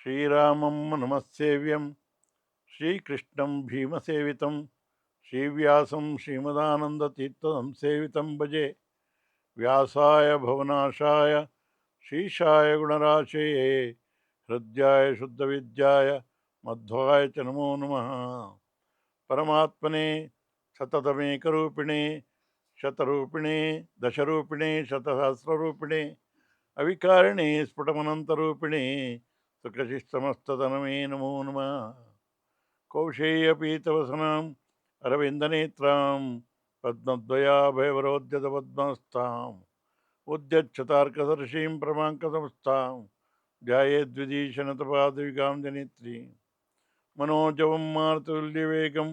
ಶ್ರೀರಾಮಂ ನಮಸ್ಸೇವ್ಯಂ ಶ್ರೀಕೃಷ್ಣಂ ಭೀಮಸೇವಿತಂ ಶ್ರೀವ್ಯಾಸಂ ಶ್ರೀಮದಾನಂದತೀರ್ಥಂ ಸೇವಿತಂ ಭಜೆ ವ್ಯಾಸಾಯ ಭವನಾಶಾಯ ಶ್ರೀಶಾಯ ಗುಣರಾಶಯೇ ಹೃದಯಾಯ ಶುದ್ಧವಿದ್ಯಾಯ ಮಧ್ವಾಯ ಚ ನಮೋ ನಮಃ ಪರಮಾತ್ಮನೇ ಸತತಮೇಕರೂಪಿಣೆ ಶತರೂಪಿಣೆ ದಶರೂಪಿಣೆ ಶತಸಹಸ್ರರೂಪಿಣೆ ಅವಿಕಾರಿಣೆ सुखशिस्तमस्ततनमे नमो नमः कौशेयपीतवसनाम् अरविन्दनेत्रां पद्मद्वयाभयवरोद्यतपद्मस्ताम् उद्यच्छतार्कदर्शीं प्रमाङ्कसंस्थां ध्यायेद्विदीशनतपादविकां जनित्रीं मनोजवं मारुतुल्यवेगं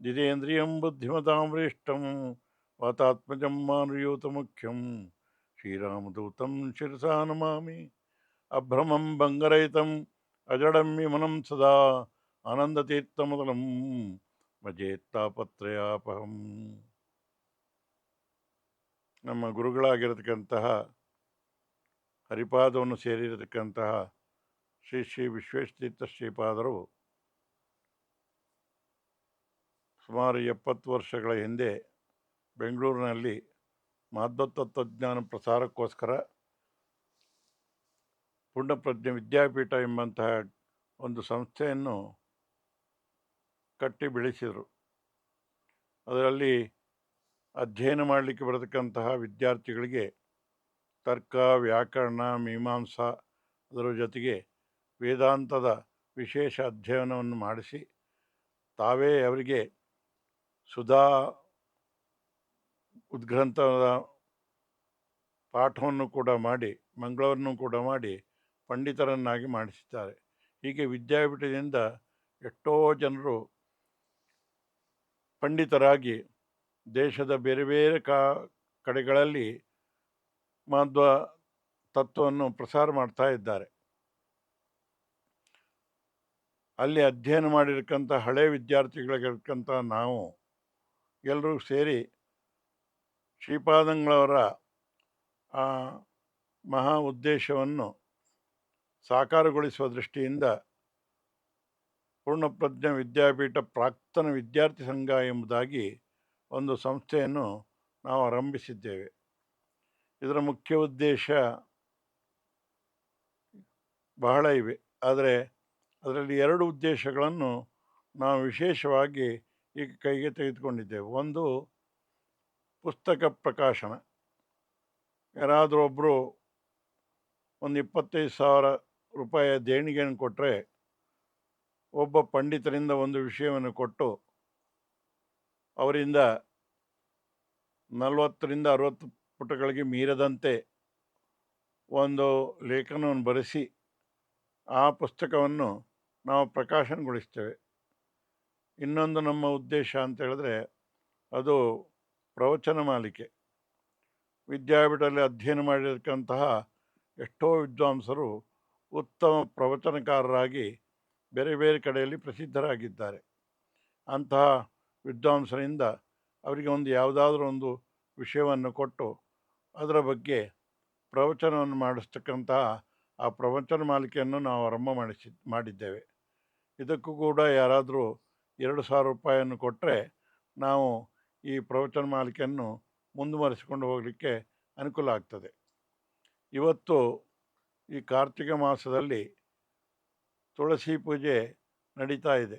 दिदेन्द्रियं बुद्धिमतां वृष्टं वातात्मजं मानुयूतमुख्यं श्रीरामदूतं शिरसा नमामि అభ్రమం భంగరహితం ಸದಾ విమనం సదా ఆనందతీర్థమదలం మజేత్తాపత్రయాపహం ನಮ್ಮ ಗುರುಗಳಾಗಿರತಕ್ಕಂತಹ ಹರಿಪಾದವನ್ನು ಸೇರಿರತಕ್ಕಂತಹ ಶ್ರೀ ಶ್ರೀ ವಿಶ್ವೇಶತೀರ್ಥ ಶ್ರೀಪಾದರು ಸುಮಾರು ಎಪ್ಪತ್ತು ವರ್ಷಗಳ ಹಿಂದೆ ಬೆಂಗಳೂರಿನಲ್ಲಿ ಮಾಧ್ವತತ್ವಜ್ಞಾನ ಪ್ರಸಾರಕ್ಕೋಸ್ಕರ ಪೂರ್ಣಪ್ರಜ್ಞೆ ವಿದ್ಯಾಪೀಠ ಎಂಬಂತಹ ಒಂದು ಸಂಸ್ಥೆಯನ್ನು ಕಟ್ಟಿ ಬೆಳೆಸಿದರು. ಅದರಲ್ಲಿ ಅಧ್ಯಯನ ಮಾಡಲಿಕ್ಕೆ ಬರತಕ್ಕಂತಹ ವಿದ್ಯಾರ್ಥಿಗಳಿಗೆ ತರ್ಕ, ವ್ಯಾಕರಣ, ಮೀಮಾಂಸಾ ಅದರ ಜೊತೆಗೆ ವೇದಾಂತದ ವಿಶೇಷ ಅಧ್ಯಯನವನ್ನು ಮಾಡಿಸಿ ತಾವೇ ಅವರಿಗೆ ಸುಧಾ ಉದ್ಗ್ರಂಥದ ಪಾಠವನ್ನು ಕೂಡ ಮಾಡಿ, ಮಂಗಳವನ್ನು ಕೂಡ ಮಾಡಿ ಪಂಡಿತರನ್ನಾಗಿ ಮಾಡಿಸಿದ್ದಾರೆ. ಹೀಗೆ ವಿದ್ಯಾಪೀಠದಿಂದ ಎಷ್ಟೋ ಜನರು ಪಂಡಿತರಾಗಿ ದೇಶದ ಬೇರೆ ಬೇರೆ ಕಾ, ಕಡೆಗಳಲ್ಲಿ ಮಾಧ್ವ ತತ್ವವನ್ನು ಪ್ರಸಾರ ಮಾಡ್ತಾ ಇದ್ದಾರೆ. ಅಲ್ಲಿ ಅಧ್ಯಯನ ಮಾಡಿರ್ತಕ್ಕಂಥ ಹಳೆ ವಿದ್ಯಾರ್ಥಿಗಳಿಗಿರ್ತಕ್ಕಂಥ ನಾವು ಎಲ್ಲರೂ ಸೇರಿ ಶ್ರೀಪಾದಂಗಳವರ ಆ ಮಹಾ ಉದ್ದೇಶವನ್ನು ಸಾಕಾರಗೊಳಿಸುವ ದೃಷ್ಟಿಯಿಂದ ಪೂರ್ಣಪ್ರಜ್ಞ ವಿದ್ಯಾಪೀಠ ಪ್ರಾಕ್ತನ ವಿದ್ಯಾರ್ಥಿ ಸಂಘ ಎಂಬುದಾಗಿ ಒಂದು ಸಂಸ್ಥೆಯನ್ನು ನಾವು ಆರಂಭಿಸಿದ್ದೇವೆ. ಇದರ ಮುಖ್ಯ ಉದ್ದೇಶ ಬಹಳ ಇವೆ. ಆದರೆ ಅದರಲ್ಲಿ ಎರಡು ಉದ್ದೇಶಗಳನ್ನು ನಾವು ವಿಶೇಷವಾಗಿ ಈಗ ಕೈಗೆ ತೆಗೆದುಕೊಂಡಿದ್ದೇವೆ. ಒಂದು, ಪುಸ್ತಕ ಪ್ರಕಾಶನ. ಯಾರಾದರೂ ಒಬ್ಬರು ಒಂದು ಇಪ್ಪತ್ತೈದು ಸಾವಿರ ರೂಪಾಯಿಯ ದೇಣಿಗೆಯನ್ನು ಕೊಟ್ಟರೆ ಒಬ್ಬ ಪಂಡಿತರಿಂದ ಒಂದು ವಿಷಯವನ್ನು ಕೊಟ್ಟು ಅವರಿಂದ ನಲವತ್ತರಿಂದ ಅರವತ್ತು ಪುಟಗಳಿಗೆ ಮೀರದಂತೆ ಒಂದು ಲೇಖನವನ್ನು ಬರೆಸಿ ಆ ಪುಸ್ತಕವನ್ನು ನಾವು ಪ್ರಕಾಶನಗೊಳಿಸ್ತೇವೆ. ಇನ್ನೊಂದು ನಮ್ಮ ಉದ್ದೇಶ ಅಂತ ಹೇಳಿದ್ರೆ ಅದು ಪ್ರವಚನ ಮಾಲಿಕೆ. ವಿದ್ಯಾಪೀಠದಲ್ಲಿ ಅಧ್ಯಯನ ಮಾಡಿರ್ತಕ್ಕಂತಹ ಎಷ್ಟೋ ವಿದ್ವಾಂಸರು ಉತ್ತಮ ಪ್ರವಚನಕಾರರಾಗಿ ಬೇರೆ ಬೇರೆ ಕಡೆಯಲ್ಲಿ ಪ್ರಸಿದ್ಧರಾಗಿದ್ದಾರೆ. ಅಂತಹ ವಿದ್ವಾಂಸರಿಂದ ಅವರಿಗೆ ಒಂದು ಯಾವುದಾದ್ರೂ ಒಂದು ವಿಷಯವನ್ನು ಕೊಟ್ಟು ಅದರ ಬಗ್ಗೆ ಪ್ರವಚನವನ್ನು ಮಾಡಿಸ್ತಕ್ಕಂತಹ ಆ ಪ್ರವಚನ ಮಾಲಿಕೆಯನ್ನು ನಾವು ಆರಂಭ ಮಾಡಿಸಿ, ಮಾಡಿದ್ದೇವೆ. ಇದಕ್ಕೂ ಕೂಡ ಯಾರಾದರೂ ಎರಡು ಸಾವಿರ ರೂಪಾಯಿಯನ್ನು ಕೊಟ್ಟರೆ ನಾವು ಈ ಪ್ರವಚನ ಮಾಲಿಕೆಯನ್ನು ಮುಂದುವರಿಸಿಕೊಂಡು ಹೋಗಲಿಕ್ಕೆ ಅನುಕೂಲ ಆಗ್ತದೆ. ಇವತ್ತು ಈ ಕಾರ್ತಿಕ ಮಾಸದಲ್ಲಿ ತುಳಸಿ ಪೂಜೆ ನಡೀತಾ ಇದೆ.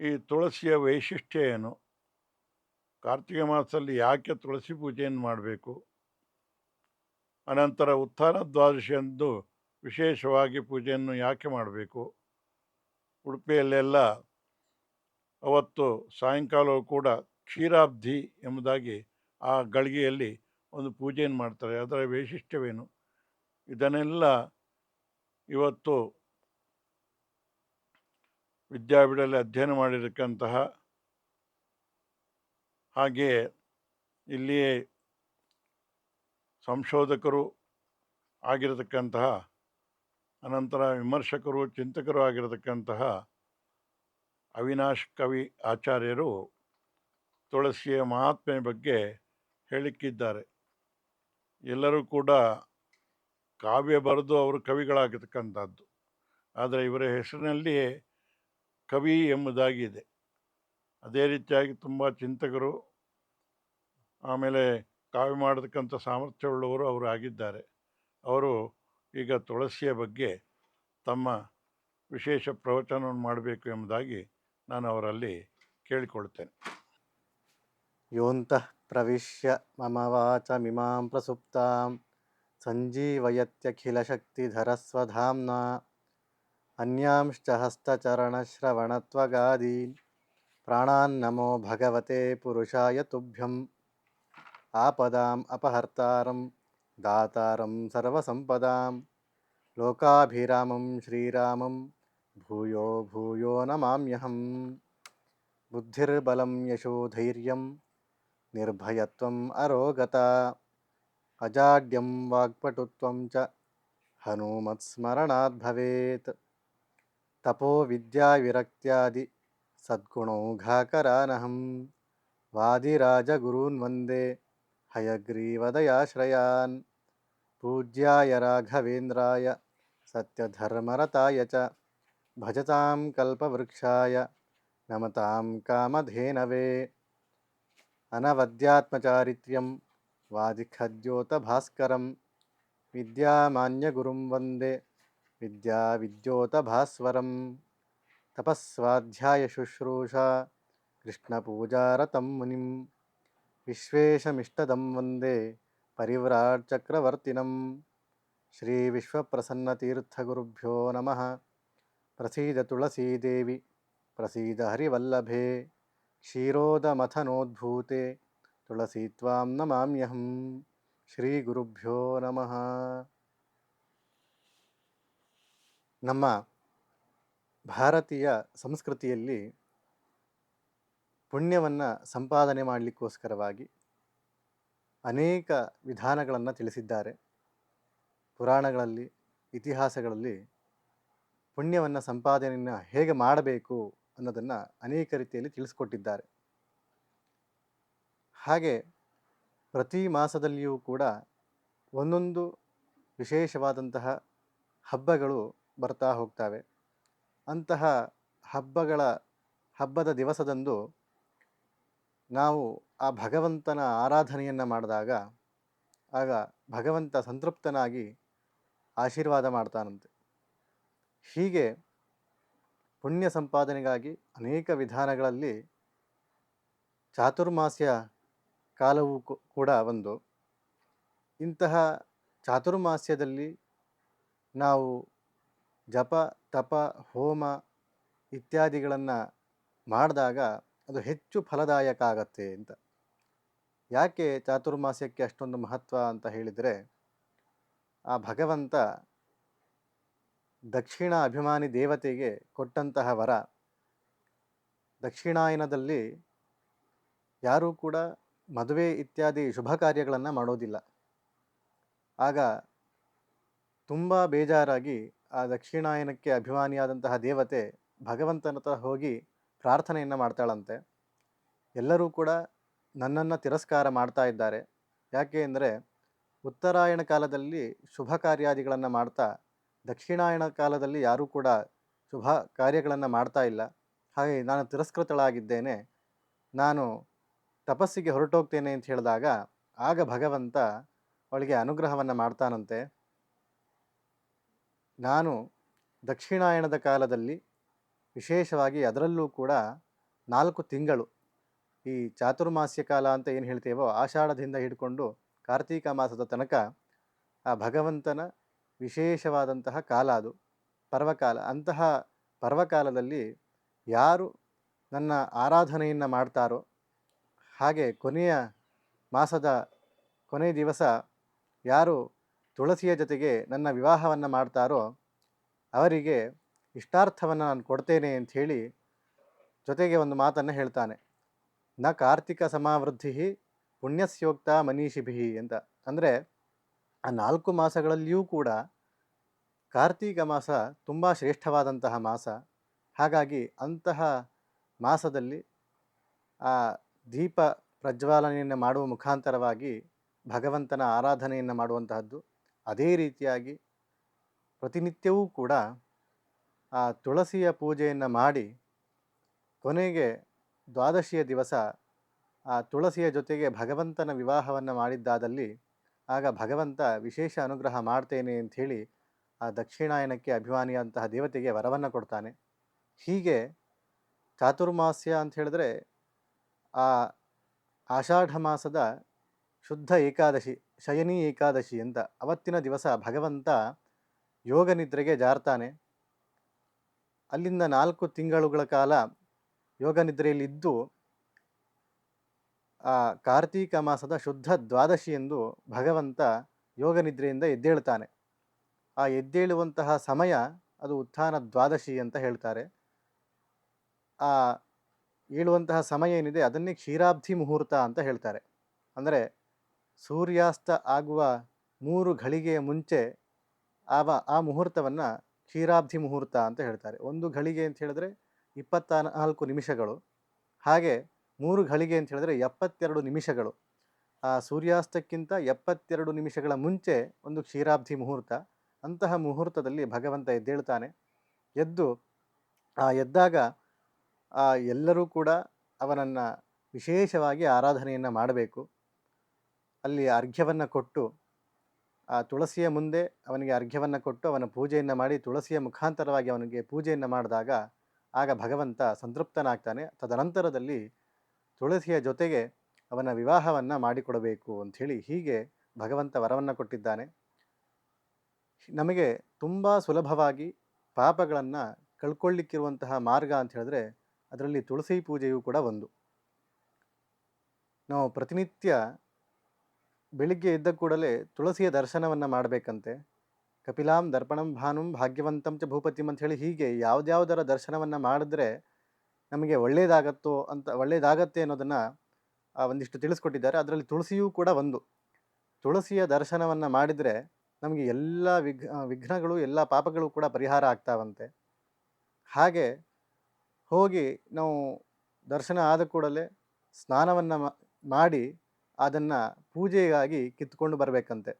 ಈ ತುಳಸಿಯ ವೈಶಿಷ್ಟ್ಯ ಏನು? ಕಾರ್ತಿಕ ಮಾಸದಲ್ಲಿ ಯಾಕೆ ತುಳಸಿ ಪೂಜೆಯನ್ನು ಮಾಡಬೇಕು? ಅನಂತರ ಉತ್ಥಾನ ದ್ವಾದಶಿಯಂದು ವಿಶೇಷವಾಗಿ ಪೂಜೆಯನ್ನು ಯಾಕೆ ಮಾಡಬೇಕು? ಉಡುಪಿಯಲ್ಲೆಲ್ಲ ಅವತ್ತು ಸಾಯಂಕಾಲವೂ ಕೂಡ ಕ್ಷೀರಾಬ್ಧಿ ಎಂಬುದಾಗಿ ಆ ಗಳಿಗೆಯಲ್ಲಿ ಒಂದು ಪೂಜೆಯನ್ನು ಮಾಡ್ತಾರೆ. ಅದರ ವೈಶಿಷ್ಟ್ಯವೇನು? ಇದನ್ನೆಲ್ಲ ಇವತ್ತು ವಿದ್ಯಾಪೀಠದಲ್ಲಿ ಅಧ್ಯಯನ ಮಾಡಿರತಕ್ಕಂತಹ ಹಾಗೆಯೇ ಇಲ್ಲಿಯೇ ಸಂಶೋಧಕರು ಆಗಿರತಕ್ಕಂತಹ, ಅನಂತರ ವಿಮರ್ಶಕರು, ಚಿಂತಕರು ಆಗಿರತಕ್ಕಂತಹ ಅವಿನಾಶ್ ಕವಿ ಆಚಾರ್ಯರು ತುಳಸಿಯ ಮಹಾತ್ಮೆ ಬಗ್ಗೆ ಹೇಳಿಕ್ಕಿದ್ದಾರೆ. ಎಲ್ಲರೂ ಕೂಡ ಕಾವ್ಯ ಬರೆದು ಅವರು ಕವಿಗಳಾಗಿರ್ತಕ್ಕಂಥದ್ದು. ಆದರೆ ಇವರ ಹೆಸರಿನಲ್ಲಿ ಕವಿ ಎಂಬುದಾಗಿದೆ. ಅದೇ ರೀತಿಯಾಗಿ ತುಂಬ ಚಿಂತಕರು, ಆಮೇಲೆ ಕಾವ್ಯ ಮಾಡತಕ್ಕಂಥ ಸಾಮರ್ಥ್ಯವುಳ್ಳವರು ಅವರು ಆಗಿದ್ದಾರೆ. ಅವರು ಈಗ ತುಳಸಿಯ ಬಗ್ಗೆ ತಮ್ಮ ವಿಶೇಷ ಪ್ರವಚನವನ್ನು ಮಾಡಬೇಕು ಎಂಬುದಾಗಿ ನಾನು ಅವರಲ್ಲಿ ಕೇಳಿಕೊಳ್ತೇನೆ. ಯೋಂತಃ ಪ್ರವಿಶ್ಯ ಮಮವಾಚ ಮಿಮಾಂ ಪ್ರಸುಪ್ತಾಂ. सञ्जीवयत्यखिलशक्तिधरस्वधाम्ना अन्यांश्च हस्तचरणश्रवणत्वगादीन् प्राणान्नमो भगवते पुरुषाय तुभ्यम्। आपदाम् अपहर्तारं दातारं सर्वसम्पदां लोकाभिरामं श्रीरामं भूयो भूयो नमाम्यहम्। बुद्धिर्बलं यशोधैर्यं निर्भयत्वम् अरोगता। అజాడ్యం వాగ్పటుత్వం చ హనుమత్స్మరణాద్ భవేత్. తపో విద్యా విరక్త్యాది సద్గుణౌఘాకరానహం వాదిరాజగురూన్ వందే హయగ్రీవదయాశ్రయాన్. పూజ్యాయ రాఘవేంద్రాయ సత్యధర్మరతాయ చ భజతాం కల్పవృక్షాయ నమతాం కామధేనవే. అనవద్యాత్మచారిత్ర్యం వాజిఖద్యోతభాస్కరం విద్యామాన్యగురుం వందే విద్యా విద్యోతభాస్వరం తపస్వాధ్యాయశుశ్రూష కృష్ణపూజారతం మునిం విశ్వేషమిష్టదం వందే పరివ్రాట్చక్రవర్తినం శ్రీ విశ్వప్రసన్నతీర్థగురుభ్యో నమ ప్రసీద తులసీదేవి ప్రసీద హరివల్లభే క్షీరోదమథనోద్భూతే ತುಳಸಿ ತ್ವಾಂ ನಮಾಮ್ಯಹಂ ಶ್ರೀ ಗುರುಭ್ಯೋ ನಮಃ ನಮ್ಮ ಭಾರತೀಯ ಸಂಸ್ಕೃತಿಯಲ್ಲಿ ಪುಣ್ಯವನ್ನು ಸಂಪಾದನೆ ಮಾಡಲಿಕ್ಕೋಸ್ಕರವಾಗಿ ಅನೇಕ ವಿಧಾನಗಳನ್ನು ತಿಳಿಸಿದ್ದಾರೆ. ಪುರಾಣಗಳಲ್ಲಿ, ಇತಿಹಾಸಗಳಲ್ಲಿ ಪುಣ್ಯವನ್ನು ಸಂಪಾದನೆಯನ್ನು ಹೇಗೆ ಮಾಡಬೇಕು ಅನ್ನೋದನ್ನು ಅನೇಕ ರೀತಿಯಲ್ಲಿ ತಿಳಿಸ್ಕೊಟ್ಟಿದ್ದಾರೆ. ಹಾಗೆ ಪ್ರತಿ ಮಾಸದಲ್ಲಿಯೂ ಕೂಡ ಒಂದೊಂದು ವಿಶೇಷವಾದಂತಹ ಹಬ್ಬಗಳು ಬರ್ತಾ ಹೋಗ್ತವೆ. ಅಂತಹ ಹಬ್ಬಗಳ ಹಬ್ಬದ ದಿವಸದಂದು ನಾವು ಆ ಭಗವಂತನ ಆರಾಧನೆಯನ್ನು ಮಾಡಿದಾಗ ಆಗ ಭಗವಂತ ಸಂತೃಪ್ತನಾಗಿ ಆಶೀರ್ವಾದ ಮಾಡ್ತಾನಂತೆ. ಹೀಗೆ ಪುಣ್ಯ ಸಂಪಾದನೆಗಾಗಿ ಅನೇಕ ವಿಧಾನಗಳಲ್ಲಿ ಚಾತುರ್ಮಾಸ್ಯ ಕಾಲವೂ ಕೂಡ ಒಂದು ಇಂತಹ ಚಾತುರ್ಮಾಸ್ಯದಲ್ಲಿ ನಾವು ಜಪ, ತಪ, ಹೋಮ ಇತ್ಯಾದಿಗಳನ್ನು ಮಾಡಿದಾಗ ಅದು ಹೆಚ್ಚು ಫಲದಾಯಕ ಆಗತ್ತೆ ಅಂತ. ಯಾಕೆ ಚಾತುರ್ಮಾಸ್ಯಕ್ಕೆ ಅಷ್ಟೊಂದು ಮಹತ್ವ ಅಂತ ಹೇಳಿದರೆ, ಆ ಭಗವಂತ ದಕ್ಷಿಣ ಅಭಿಮಾನಿ ದೇವತೆಗೆ ಕೊಟ್ಟಂತಹ ವರ. ದಕ್ಷಿಣಾಯನದಲ್ಲಿ ಯಾರೂ ಕೂಡ ಮದುವೆ ಇತ್ಯಾದಿ ಶುಭ ಕಾರ್ಯಗಳನ್ನು ಮಾಡೋದಿಲ್ಲ. ಆಗ ತುಂಬ ಬೇಜಾರಾಗಿ ಆ ದಕ್ಷಿಣಾಯನಕ್ಕೆ ಅಭಿಮಾನಿಯಾದಂತಹ ದೇವತೆ ಭಗವಂತನ ಹತ್ರ ಹೋಗಿ ಪ್ರಾರ್ಥನೆಯನ್ನು ಮಾಡ್ತಾಳಂತೆ. ಎಲ್ಲರೂ ಕೂಡ ನನ್ನನ್ನು ತಿರಸ್ಕಾರ ಮಾಡ್ತಾ ಇದ್ದಾರೆ. ಯಾಕೆ ಅಂದರೆ ಉತ್ತರಾಯಣ ಕಾಲದಲ್ಲಿ ಶುಭ ಕಾರ್ಯಾದಿಗಳನ್ನು ಮಾಡ್ತಾ ದಕ್ಷಿಣಾಯಣ ಕಾಲದಲ್ಲಿ ಯಾರೂ ಕೂಡ ಶುಭ ಕಾರ್ಯಗಳನ್ನು ಮಾಡ್ತಾ ಇಲ್ಲ. ಹಾಗೆ ನಾನು ತಿರಸ್ಕೃತಳಾಗಿದ್ದೇನೆ. ನಾನು ತಪಸ್ಸಿಗೆ ಹೊರಟೋಗ್ತೇನೆ ಅಂತ ಹೇಳಿದಾಗ, ಆಗ ಭಗವಂತ ಅವಳಿಗೆ ಅನುಗ್ರಹವನ್ನು ಮಾಡ್ತಾನಂತೆ. ನಾನು ದಕ್ಷಿಣಾಯಣದ ಕಾಲದಲ್ಲಿ ವಿಶೇಷವಾಗಿ ಅದರಲ್ಲೂ ಕೂಡ ನಾಲ್ಕು ತಿಂಗಳು ಈ ಚಾತುರ್ಮಾಸ್ಯ ಕಾಲ ಅಂತ ಏನು ಹೇಳ್ತೇವೋ ಆಷಾಢದಿಂದ ಹಿಡ್ಕೊಂಡು ಕಾರ್ತೀಕ ಮಾಸದ ತನಕ ಆ ಭಗವಂತನ ವಿಶೇಷವಾದಂತಹ ಕಾಲ ಅದು. ಪರ್ವಕಾಲ, ಅಂತಹ ಪರ್ವಕಾಲದಲ್ಲಿ ಯಾರು ನನ್ನ ಆರಾಧನೆಯನ್ನು ಮಾಡ್ತಾರೋ ಹಾಗೆ ಕೊನೆಯ ಮಾಸದ ಕೊನೆಯ ದಿವಸ ಯಾರು ತುಳಸಿಯ ಜೊತೆಗೆ ನನ್ನ ವಿವಾಹವನ್ನು ಮಾಡ್ತಾರೋ ಅವರಿಗೆ ಇಷ್ಟಾರ್ಥವನ್ನು ನಾನು ಕೊಡ್ತೇನೆ ಅಂತ ಹೇಳಿ ಜೊತೆಗೆ ಒಂದು ಮಾತನ್ನು ಹೇಳ್ತಾನೆ. ನ ಕಾರ್ತಿಕ ಸಮಾವೃದ್ಧಿ ಪುಣ್ಯಸ್ಯೋಕ್ತ ಮನೀಷಿಭಿ ಅಂತ. ಅಂದರೆ ಆ ನಾಲ್ಕು ಮಾಸಗಳಲ್ಲಿಯೂ ಕೂಡ ಕಾರ್ತೀಕ ಮಾಸ ತುಂಬ ಶ್ರೇಷ್ಠವಾದಂತಹ ಮಾಸ. ಹಾಗಾಗಿ ಅಂತಹ ಮಾಸದಲ್ಲಿ ಆ ದೀಪ ಪ್ರಜ್ವಾಲನೆಯನ್ನು ಮಾಡುವ ಮುಖಾಂತರವಾಗಿ ಭಗವಂತನ ಆರಾಧನೆಯನ್ನು ಮಾಡುವಂತಹದ್ದು. ಅದೇ ರೀತಿಯಾಗಿ ಪ್ರತಿನಿತ್ಯವೂ ಕೂಡ ಆ ತುಳಸಿಯ ಪೂಜೆಯನ್ನು ಮಾಡಿ ಕೊನೆಗೆ ದ್ವಾದಶಿಯ ದಿವಸ ಆ ತುಳಸಿಯ ಜೊತೆಗೆ ಭಗವಂತನ ವಿವಾಹವನ್ನು ಮಾಡಿದ್ದಾದಲ್ಲಿ ಆಗ ಭಗವಂತ ವಿಶೇಷ ಅನುಗ್ರಹ ಮಾಡ್ತೇನೆ ಅಂಥೇಳಿ ಆ ದಕ್ಷಿಣಾಯನಕ್ಕೆ ಅಭಿಮಾನಿಯಾದಂತಹ ದೇವತೆಗೆ ವರವನ್ನು ಕೊಡ್ತಾನೆ. ಹೀಗೆ ಚಾತುರ್ಮಾಸ್ಯ ಅಂತ ಹೇಳಿದ್ರೆ ಆ ಆಷಾಢ ಮಾಸದ ಶುದ್ಧ ಏಕಾದಶಿ, ಶಯನಿ ಏಕಾದಶಿ ಅಂತ ಅವತ್ತಿನ ದಿವಸ ಭಗವಂತ ಯೋಗ ನಿದ್ರೆಗೆ ಜಾರ್ತಾನೆ. ಅಲ್ಲಿಂದ ನಾಲ್ಕು ತಿಂಗಳುಗಳ ಕಾಲ ಯೋಗ ನಿದ್ರೆಯಲ್ಲಿದ್ದು ಆ ಕಾರ್ತೀಕ ಮಾಸದ ಶುದ್ಧ ದ್ವಾದಶಿ ಎಂದು ಭಗವಂತ ಯೋಗ ನಿದ್ರೆಯಿಂದ ಎದ್ದೇಳ್ತಾನೆ. ಆ ಎದ್ದೇಳುವಂತಹ ಸಮಯ ಅದು ಉತ್ಥಾನ ದ್ವಾದಶಿ ಅಂತ ಹೇಳ್ತಾರೆ. ಆ ಏಳುವಂತಹ ಸಮಯ ಏನಿದೆ ಅದನ್ನೇ ಕ್ಷೀರಾಬ್ಧಿ ಮುಹೂರ್ತ ಅಂತ ಹೇಳ್ತಾರೆ. ಅಂದರೆ ಸೂರ್ಯಾಸ್ತ ಆಗುವ ಮೂರು ಘಳಿಗೆಯ ಮುಂಚೆ ಆವ ಆ ಮುಹೂರ್ತವನ್ನು ಕ್ಷೀರಾಬ್ಧಿ ಮುಹೂರ್ತ ಅಂತ ಹೇಳ್ತಾರೆ. ಒಂದು ಘಳಿಗೆ ಅಂತ ಹೇಳಿದ್ರೆ ಇಪ್ಪತ್ತ ನಾಲ್ಕು ನಿಮಿಷಗಳು. ಹಾಗೆ ಮೂರು ಘಳಿಗೆ ಅಂತ ಹೇಳಿದ್ರೆ ಎಪ್ಪತ್ತೆರಡು ನಿಮಿಷಗಳು. ಆ ಸೂರ್ಯಾಸ್ತಕ್ಕಿಂತ ಎಪ್ಪತ್ತೆರಡು ನಿಮಿಷಗಳ ಮುಂಚೆ ಒಂದು ಕ್ಷೀರಾಬ್ಧಿ ಮುಹೂರ್ತ. ಅಂತಹ ಮುಹೂರ್ತದಲ್ಲಿ ಭಗವಂತ ಎದ್ದೇಳ್ತಾನೆ. ಎದ್ದು ಆ ಎದ್ದಾಗ ಎಲ್ಲರೂ ಕೂಡ ಅವನನ್ನು ವಿಶೇಷವಾಗಿ ಆರಾಧನೆಯನ್ನು ಮಾಡಬೇಕು. ಅಲ್ಲಿ ಅರ್ಘ್ಯವನ್ನು ಕೊಟ್ಟು, ಆ ತುಳಸಿಯ ಮುಂದೆ ಅವನಿಗೆ ಅರ್ಘ್ಯವನ್ನು ಕೊಟ್ಟು, ಅವನ ಪೂಜೆಯನ್ನು ಮಾಡಿ ತುಳಸಿಯ ಮುಖಾಂತರವಾಗಿ ಅವನಿಗೆ ಪೂಜೆಯನ್ನು ಮಾಡಿದಾಗ, ಆಗ ಭಗವಂತ ಸಂತೃಪ್ತನಾಗ್ತಾನೆ. ತದನಂತರದಲ್ಲಿ ತುಳಸಿಯ ಜೊತೆಗೆ ಅವನ ವಿವಾಹವನ್ನು ಮಾಡಿಕೊಡಬೇಕು ಅಂಥೇಳಿ ಹೀಗೆ ಭಗವಂತ ವರವನ್ನು ಕೊಟ್ಟಿದ್ದಾನೆ. ನಮಗೆ ತುಂಬ ಸುಲಭವಾಗಿ ಪಾಪಗಳನ್ನು ಕಳ್ಕೊಳ್ಳಿಕ್ಕಿರುವಂತಹ ಮಾರ್ಗ ಅಂತ ಹೇಳಿದ್ರೆ ಅದರಲ್ಲಿ ತುಳಸಿ ಪೂಜೆಯೂ ಕೂಡ ಒಂದು. ನಾವು ಪ್ರತಿನಿತ್ಯ ಬೆಳಿಗ್ಗೆ ಎದ್ದ ಕೂಡಲೇ ತುಳಸಿಯ ದರ್ಶನವನ್ನು ಮಾಡಬೇಕಂತೆ. ಕಪಿಲಾಂ ದರ್ಪಣಂ ಭಾನುಂ ಭಾಗ್ಯವಂತಂ ಚ ಭೂಪತಿಂ ಅಂತ ಹೇಳಿ ಹೀಗೆ ಯಾವುದ್ಯಾವುದರ ದರ್ಶನವನ್ನು ಮಾಡಿದ್ರೆ ನಮಗೆ ಒಳ್ಳೆಯದಾಗತ್ತೋ ಅಂತ ಒಳ್ಳೆಯದಾಗತ್ತೆ ಅನ್ನೋದನ್ನು ಒಂದಿಷ್ಟು ತಿಳಿಸ್ಕೊಟ್ಟಿದ್ದಾರೆ. ಅದರಲ್ಲಿ ತುಳಸಿಯೂ ಕೂಡ ಒಂದು. ತುಳಸಿಯ ದರ್ಶನವನ್ನು ಮಾಡಿದರೆ ನಮಗೆ ಎಲ್ಲ ವಿಘ್ ವಿಘ್ನಗಳು, ಎಲ್ಲ ಪಾಪಗಳು ಕೂಡ ಪರಿಹಾರ ಆಗ್ತಾವಂತೆ. ಹಾಗೆ ಹೋಗಿ ನಾವು ದರ್ಶನ ಆದ ಕೂಡಲೇ ಸ್ನಾನವನ್ನು ಮಾಡಿ ಅದನ್ನು ಪೂಜೆಗಾಗಿ ಕಿತ್ಕೊಂಡು ಬರಬೇಕಂತೆ.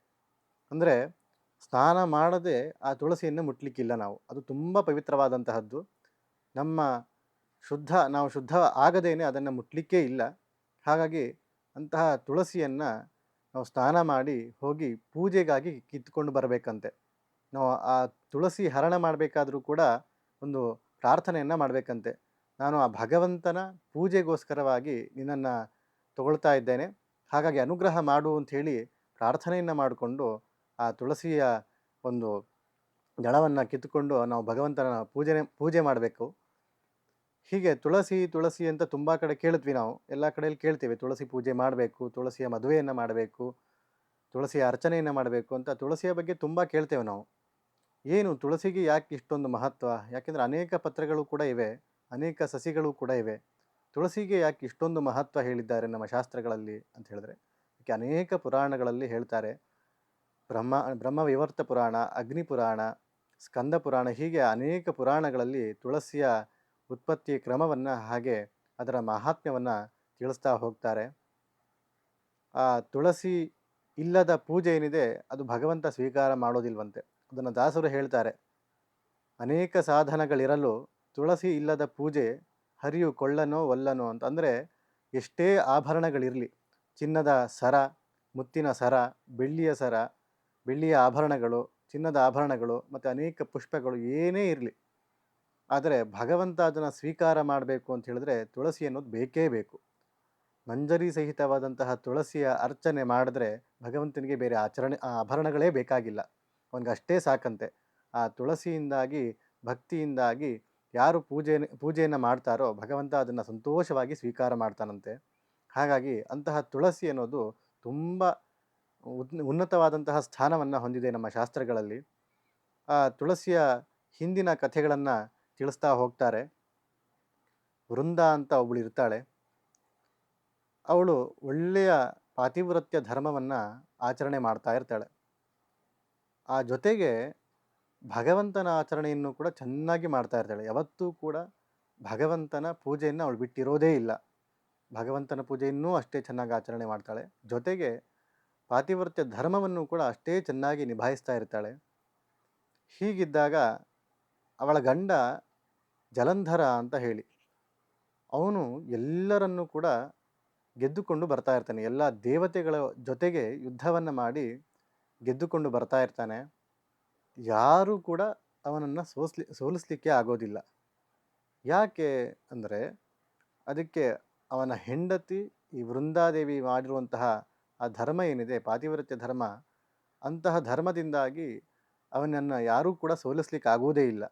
ಅಂದರೆ ಸ್ನಾನ ಮಾಡದೆ ಆ ತುಳಸಿಯನ್ನು ಮುಟ್ಲಿಕ್ಕಿಲ್ಲ ನಾವು. ಅದು ತುಂಬ ಪವಿತ್ರವಾದಂತಹದ್ದು. ನಮ್ಮ ಶುದ್ಧ, ನಾವು ಶುದ್ಧ ಆಗದೇನೆ ಅದನ್ನು ಮುಟ್ಲಿಕ್ಕೇ ಇಲ್ಲ. ಹಾಗಾಗಿ ಅಂತಹ ತುಳಸಿಯನ್ನು ನಾವು ಸ್ನಾನ ಮಾಡಿ ಹೋಗಿ ಪೂಜೆಗಾಗಿ ಕಿತ್ಕೊಂಡು ಬರಬೇಕಂತೆ. ನಾವು ಆ ತುಳಸಿ ಹರಣ ಮಾಡಬೇಕಾದರೂ ಕೂಡ ಒಂದು ಪ್ರಾರ್ಥನೆಯನ್ನು ಮಾಡಬೇಕಂತೆ. ನಾನು ಆ ಭಗವಂತನ ಪೂಜೆಗೋಸ್ಕರವಾಗಿ ನಿನ್ನನ್ನು ತಗೊಳ್ತಾ ಇದ್ದೇನೆ. ಹಾಗಾಗಿ ಅನುಗ್ರಹ ಮಾಡು ಅಂಥೇಳಿ ಪ್ರಾರ್ಥನೆಯನ್ನು ಮಾಡಿಕೊಂಡು ಆ ತುಳಸಿಯ ಒಂದು ದಳವನ್ನು ಕಿತ್ತುಕೊಂಡು ನಾವು ಭಗವಂತನ ಪೂಜೆ ಪೂಜೆ ಮಾಡಬೇಕು. ಹೀಗೆ ತುಳಸಿ ತುಳಸಿ ಅಂತ ತುಂಬ ಕಡೆ ಕೇಳಿದ್ವಿ ನಾವು. ಎಲ್ಲ ಕಡೆಯಲ್ಲಿ ಕೇಳ್ತೀವಿ. ತುಳಸಿ ಪೂಜೆ ಮಾಡಬೇಕು, ತುಳಸಿಯ ಮದುವೆಯನ್ನು ಮಾಡಬೇಕು, ತುಳಸಿಯ ಅರ್ಚನೆಯನ್ನು ಮಾಡಬೇಕು ಅಂತ ತುಳಸಿಯ ಬಗ್ಗೆ ತುಂಬ ಕೇಳ್ತೇವೆ ನಾವು. ಏನು ತುಳಸಿಗೆ ಯಾಕೆ ಇಷ್ಟೊಂದು ಮಹತ್ವ? ಯಾಕೆಂದರೆ ಅನೇಕ ಪತ್ರಗಳು ಕೂಡ ಇವೆ, ಅನೇಕ ಸಸಿಗಳು ಕೂಡ ಇವೆ. ತುಳಸಿಗೆ ಯಾಕೆ ಇಷ್ಟೊಂದು ಮಹತ್ವ ಹೇಳಿದ್ದಾರೆ ನಮ್ಮ ಶಾಸ್ತ್ರಗಳಲ್ಲಿ ಅಂತ ಹೇಳಿದ್ರೆ ಅದಕ್ಕೆ ಅನೇಕ ಪುರಾಣಗಳಲ್ಲಿ ಹೇಳ್ತಾರೆ. ಬ್ರಹ್ಮ ಬ್ರಹ್ಮ ವಿವರ್ತ ಪುರಾಣ, ಅಗ್ನಿ ಪುರಾಣ, ಸ್ಕಂದ ಪುರಾಣ, ಹೀಗೆ ಅನೇಕ ಪುರಾಣಗಳಲ್ಲಿ ತುಳಸಿಯ ಉತ್ಪತ್ತಿ ಕ್ರಮವನ್ನು ಹಾಗೆ ಅದರ ಮಹಾತ್ಮ್ಯವನ್ನು ತಿಳಿಸ್ತಾ ಹೋಗ್ತಾರೆ. ಆ ತುಳಸಿ ಇಲ್ಲದ ಪೂಜೆ ಏನಿದೆ, ಅದು ಭಗವಂತ ಸ್ವೀಕಾರ ಮಾಡೋದಿಲ್ವಂತೆ. ಅದನ್ನು ದಾಸರು ಹೇಳ್ತಾರೆ, ಅನೇಕ ಸಾಧನಗಳಿರಲು ತುಳಸಿ ಇಲ್ಲದ ಪೂಜೆ ಹರಿಯು ಕೊಳ್ಳನೋ ಒಲ್ಲನೋ ಅಂತ. ಅಂದರೆ ಎಷ್ಟೇ ಆಭರಣಗಳಿರಲಿ, ಚಿನ್ನದ ಸರ, ಮುತ್ತಿನ ಸರ, ಬೆಳ್ಳಿಯ ಸರ, ಬೆಳ್ಳಿಯ ಆಭರಣಗಳು, ಚಿನ್ನದ ಆಭರಣಗಳು, ಮತ್ತು ಅನೇಕ ಪುಷ್ಪಗಳು ಏನೇ ಇರಲಿ, ಆದರೆ ಭಗವಂತ ಅದನ್ನು ಸ್ವೀಕಾರ ಮಾಡಬೇಕು ಅಂತ ಹೇಳಿದ್ರೆ ತುಳಸಿ ಅನ್ನೋದು ಬೇಕೇ ಬೇಕು. ಮಂಜರಿ ಸಹಿತವಾದಂತಹ ತುಳಸಿಯ ಅರ್ಚನೆ ಮಾಡಿದ್ರೆ ಭಗವಂತನಿಗೆ ಬೇರೆ ಆಚರಣೆ ಆಭರಣಗಳೇ ಬೇಕಾಗಿಲ್ಲ. ಅವನಿಗೆ ಅಷ್ಟೇ ಸಾಕಂತೆ. ಆ ತುಳಸಿಯಿಂದಾಗಿ, ಭಕ್ತಿಯಿಂದಾಗಿ ಯಾರು ಪೂಜೆ ಪೂಜೆಯನ್ನು ಮಾಡ್ತಾರೋ ಭಗವಂತ ಅದನ್ನು ಸಂತೋಷವಾಗಿ ಸ್ವೀಕಾರ ಮಾಡ್ತಾನಂತೆ. ಹಾಗಾಗಿ ಅಂತಹ ತುಳಸಿ ಅನ್ನೋದು ತುಂಬ ಉನ್- ಉನ್ನತವಾದಂತಹ ಸ್ಥಾನವನ್ನು ಹೊಂದಿದೆ ನಮ್ಮ ಶಾಸ್ತ್ರಗಳಲ್ಲಿ. ಆ ತುಳಸಿಯ ಹಿಂದಿನ ಕಥೆಗಳನ್ನು ತಿಳಿಸ್ತಾ ಹೋಗ್ತಾರೆ. ವೃಂದ ಅಂತ ಒಬ್ಬಳು ಇರ್ತಾಳೆ. ಅವಳು ಒಳ್ಳೆಯ ಪಾತಿವ್ರತ್ಯ ಧರ್ಮವನ್ನು ಆಚರಣೆ ಮಾಡ್ತಾ ಇರ್ತಾಳೆ. ಆ ಜೊತೆಗೆ ಭಗವಂತನ ಆಚರಣೆಯನ್ನು ಕೂಡ ಚೆನ್ನಾಗಿ ಮಾಡ್ತಾ ಇರ್ತಾಳೆ. ಯಾವತ್ತೂ ಕೂಡ ಭಗವಂತನ ಪೂಜೆಯನ್ನು ಅವಳು ಬಿಟ್ಟಿರೋದೇ ಇಲ್ಲ. ಭಗವಂತನ ಪೂಜೆಯನ್ನೂ ಅಷ್ಟೇ ಚೆನ್ನಾಗಿ ಆಚರಣೆ ಮಾಡ್ತಾಳೆ. ಜೊತೆಗೆ ಪಾತಿವೃತ್ಯ ಧರ್ಮವನ್ನು ಕೂಡ ಅಷ್ಟೇ ಚೆನ್ನಾಗಿ ನಿಭಾಯಿಸ್ತಾ ಇರ್ತಾಳೆ. ಹೀಗಿದ್ದಾಗ ಅವಳ ಗಂಡ ಜಲಂಧರ ಅಂತ ಹೇಳಿ, ಅವನು ಎಲ್ಲರನ್ನೂ ಕೂಡ ಗೆದ್ದುಕೊಂಡು ಬರ್ತಾ ಇರ್ತಾನೆ. ಎಲ್ಲ ದೇವತೆಗಳ ಜೊತೆಗೆ ಯುದ್ಧವನ್ನು ಮಾಡಿ ಗೆದ್ದುಕೊಂಡು ಬರ್ತಾ ಇರ್ತಾನೆ. ಯಾರೂ ಕೂಡ ಅವನನ್ನು ಸೋಸ್ಲಿ, ಸೋಲಿಸ್ಲಿಕ್ಕೆ ಆಗೋದಿಲ್ಲ. ಯಾಕೆ ಅಂದರೆ ಅದಕ್ಕೆ ಅವನ ಹೆಂಡತಿ ಈ ವೃಂದಾದೇವಿ ಮಾಡಿರುವಂತಹ ಆ ಧರ್ಮ ಏನಿದೆ, ಪಾತಿವ್ರತ್ಯ ಧರ್ಮ, ಅಂತಹ ಧರ್ಮದಿಂದಾಗಿ ಅವನನ್ನು ಯಾರೂ ಕೂಡ ಸೋಲಿಸ್ಲಿಕ್ಕೆ ಆಗೋದೇ ಇಲ್ಲ.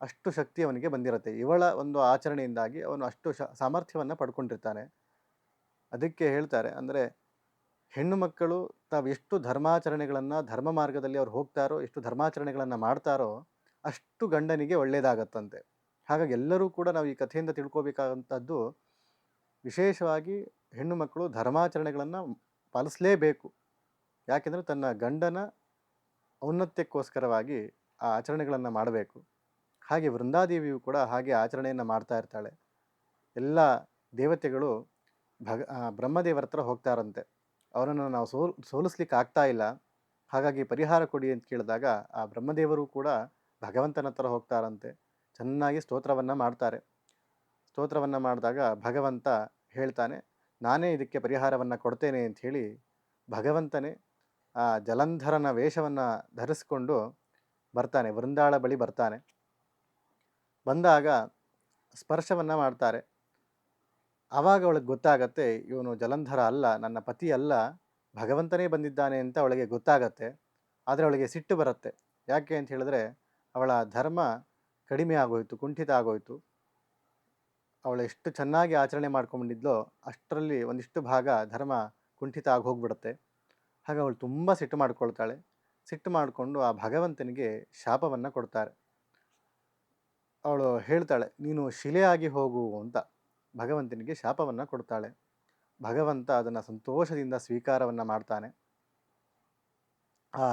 ಅಷ್ಟು ಶಕ್ತಿ ಅವನಿಗೆ ಬಂದಿರುತ್ತೆ. ಇವಳ ಒಂದು ಆಚರಣೆಯಿಂದಾಗಿ ಅವನು ಅಷ್ಟು ಶ, ಸಾಮರ್ಥ್ಯವನ್ನು ಪಡ್ಕೊಂಡಿರ್ತಾನೆ. ಅದಕ್ಕೆ ಹೇಳ್ತಾರೆ ಅಂದರೆ ಹೆಣ್ಣು ಮಕ್ಕಳು ತಾವು ಎಷ್ಟು ಧರ್ಮಾಚರಣೆಗಳನ್ನು ಧರ್ಮ ಮಾರ್ಗದಲ್ಲಿ ಅವ್ರು ಹೋಗ್ತಾರೋ, ಎಷ್ಟು ಧರ್ಮಾಚರಣೆಗಳನ್ನು ಮಾಡ್ತಾರೋ ಅಷ್ಟು ಗಂಡನಿಗೆ ಒಳ್ಳೆಯದಾಗತ್ತಂತೆ ಹಾಗಾಗಿ ಎಲ್ಲರೂ ಕೂಡ ನಾವು ಈ ಕಥೆಯಿಂದ ತಿಳ್ಕೊಬೇಕಾದಂಥದ್ದು ವಿಶೇಷವಾಗಿ ಹೆಣ್ಣು ಮಕ್ಕಳು ಧರ್ಮಾಚರಣೆಗಳನ್ನು ಪಾಲಿಸಲೇಬೇಕು. ಯಾಕೆಂದರೆ ತನ್ನ ಗಂಡನ ಔನ್ನತ್ಯಕ್ಕೋಸ್ಕರವಾಗಿ ಆ ಆಚರಣೆಗಳನ್ನು ಮಾಡಬೇಕು. ಹಾಗೆ ವೃಂದಾದೇವಿಯು ಕೂಡ ಹಾಗೆ ಆಚರಣೆಯನ್ನು ಮಾಡ್ತಾ ಇರ್ತಾಳೆ. ಎಲ್ಲ ದೇವತೆಗಳು ಭಗ ಬ್ರಹ್ಮದೇವರ ಹತ್ರ ಹೋಗ್ತಾರಂತೆ. ಅವರನ್ನು ನಾವು ಸೋಲ್ ಸೋಲಿಸ್ಲಿಕ್ಕೆ ಆಗ್ತಾ ಇಲ್ಲ. ಹಾಗಾಗಿ ಪರಿಹಾರ ಕೊಡಿ ಅಂತ ಕೇಳಿದಾಗ ಆ ಬ್ರಹ್ಮದೇವರು ಕೂಡ ಭಗವಂತನ ಹತ್ರ ಹೋಗ್ತಾರಂತೆ. ಚೆನ್ನಾಗಿ ಸ್ತೋತ್ರವನ್ನು ಮಾಡ್ತಾರೆ. ಸ್ತೋತ್ರವನ್ನು ಮಾಡಿದಾಗ ಭಗವಂತ ಹೇಳ್ತಾನೆ, ನಾನೇ ಇದಕ್ಕೆ ಪರಿಹಾರವನ್ನು ಕೊಡ್ತೇನೆ ಅಂತ ಹೇಳಿ ಭಗವಂತನೇ ಆ ಜಲಂಧರನ ವೇಷವನ್ನು ಧರಿಸ್ಕೊಂಡು ಬರ್ತಾನೆ, ವೃಂದಾಳ ಬಳಿ ಬರ್ತಾನೆ. ಬಂದಾಗ ಸ್ಪರ್ಶವನ್ನು ಮಾಡ್ತಾರೆ. ಆವಾಗ ಅವಳಿಗೆ ಗೊತ್ತಾಗತ್ತೆ, ಇವನು ಜಲಂಧರ ಅಲ್ಲ, ನನ್ನ ಪತಿ ಅಲ್ಲ, ಭಗವಂತನೇ ಬಂದಿದ್ದಾನೆ ಅಂತ ಅವಳಿಗೆ ಗೊತ್ತಾಗತ್ತೆ. ಆದರೆ ಅವಳಿಗೆ ಸಿಟ್ಟು ಬರುತ್ತೆ. ಯಾಕೆ ಅಂತ ಹೇಳಿದ್ರೆ, ಅವಳ ಧರ್ಮ ಕಡಿಮೆ ಆಗೋಯಿತು, ಕುಂಠಿತ ಆಗೋಯ್ತು. ಅವಳು ಎಷ್ಟು ಚೆನ್ನಾಗಿ ಆಚರಣೆ ಮಾಡ್ಕೊಂಡಿದ್ಲೋ ಅಷ್ಟರಲ್ಲಿ ಒಂದಿಷ್ಟು ಭಾಗ ಧರ್ಮ ಕುಂಠಿತ ಆಗಿ ಹೋಗ್ಬಿಡುತ್ತೆ. ಹಾಗೆ ಅವಳು ತುಂಬ ಸಿಟ್ಟು ಮಾಡ್ಕೊಳ್ತಾಳೆ. ಸಿಟ್ಟು ಮಾಡಿಕೊಂಡು ಆ ಭಗವಂತನಿಗೆ ಶಾಪವನ್ನು ಕೊಡ್ತಾರೆ. ಅವಳು ಹೇಳ್ತಾಳೆ, ನೀನು ಶಿಲೆಯಾಗಿ ಹೋಗು ಅಂತ. ಭಗವಂತನಿಗೆ ಶಾಪವನ್ನು ಕೊಡ್ತಾಳೆ. ಭಗವಂತ ಅದನ್ನು ಸಂತೋಷದಿಂದ ಸ್ವೀಕಾರವನ್ನು ಮಾಡ್ತಾನೆ. ಆ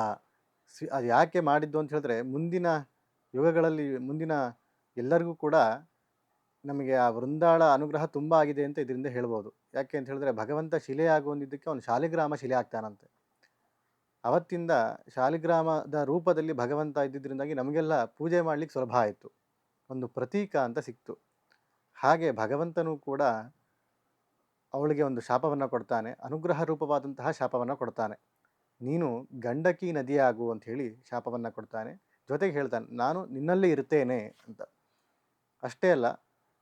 ಸ್ವೀ ಅದು ಯಾಕೆ ಮಾಡಿದ್ದು ಅಂತ ಹೇಳಿದ್ರೆ, ಮುಂದಿನ ಯುಗಗಳಲ್ಲಿ ಮುಂದಿನ ಎಲ್ಲರಿಗೂ ಕೂಡ ನಮಗೆ ಆ ವೃಂದಾಳ ಅನುಗ್ರಹ ತುಂಬ ಆಗಿದೆ ಅಂತ ಇದರಿಂದ ಹೇಳ್ಬೋದು. ಯಾಕೆ ಅಂತ ಹೇಳಿದ್ರೆ, ಭಗವಂತ ಶಿಲೆ ಆಗುವಂದಿದ್ದಕ್ಕೆ ಅವನು ಶಾಲಿಗ್ರಾಮ ಶಿಲೆ ಆಗ್ತಾನಂತೆ. ಅವತ್ತಿಂದ ಶಾಲಿಗ್ರಾಮದ ರೂಪದಲ್ಲಿ ಭಗವಂತ ಇದ್ದಿದ್ದರಿಂದಾಗಿ ನಮಗೆಲ್ಲ ಪೂಜೆ ಮಾಡಲಿಕ್ಕೆ ಸುಲಭ ಆಯಿತು. ಒಂದು ಪ್ರತೀಕ ಅಂತ ಸಿಕ್ತು. ಹಾಗೆ ಭಗವಂತನೂ ಕೂಡ ಅವಳಿಗೆ ಒಂದು ಶಾಪವನ್ನು ಕೊಡ್ತಾನೆ, ಅನುಗ್ರಹ ರೂಪವಾದಂತಹ ಶಾಪವನ್ನು ಕೊಡ್ತಾನೆ. ನೀನು ಗಂಡಕಿ ನದಿಯಾಗು ಅಂತ ಹೇಳಿ ಶಾಪವನ್ನು ಕೊಡ್ತಾನೆ. ಜೊತೆಗೆ ಹೇಳ್ತಾನೆ, ನಾನು ನಿನ್ನಲ್ಲೇ ಇರ್ತೇನೆ ಅಂತ. ಅಷ್ಟೇ ಅಲ್ಲ,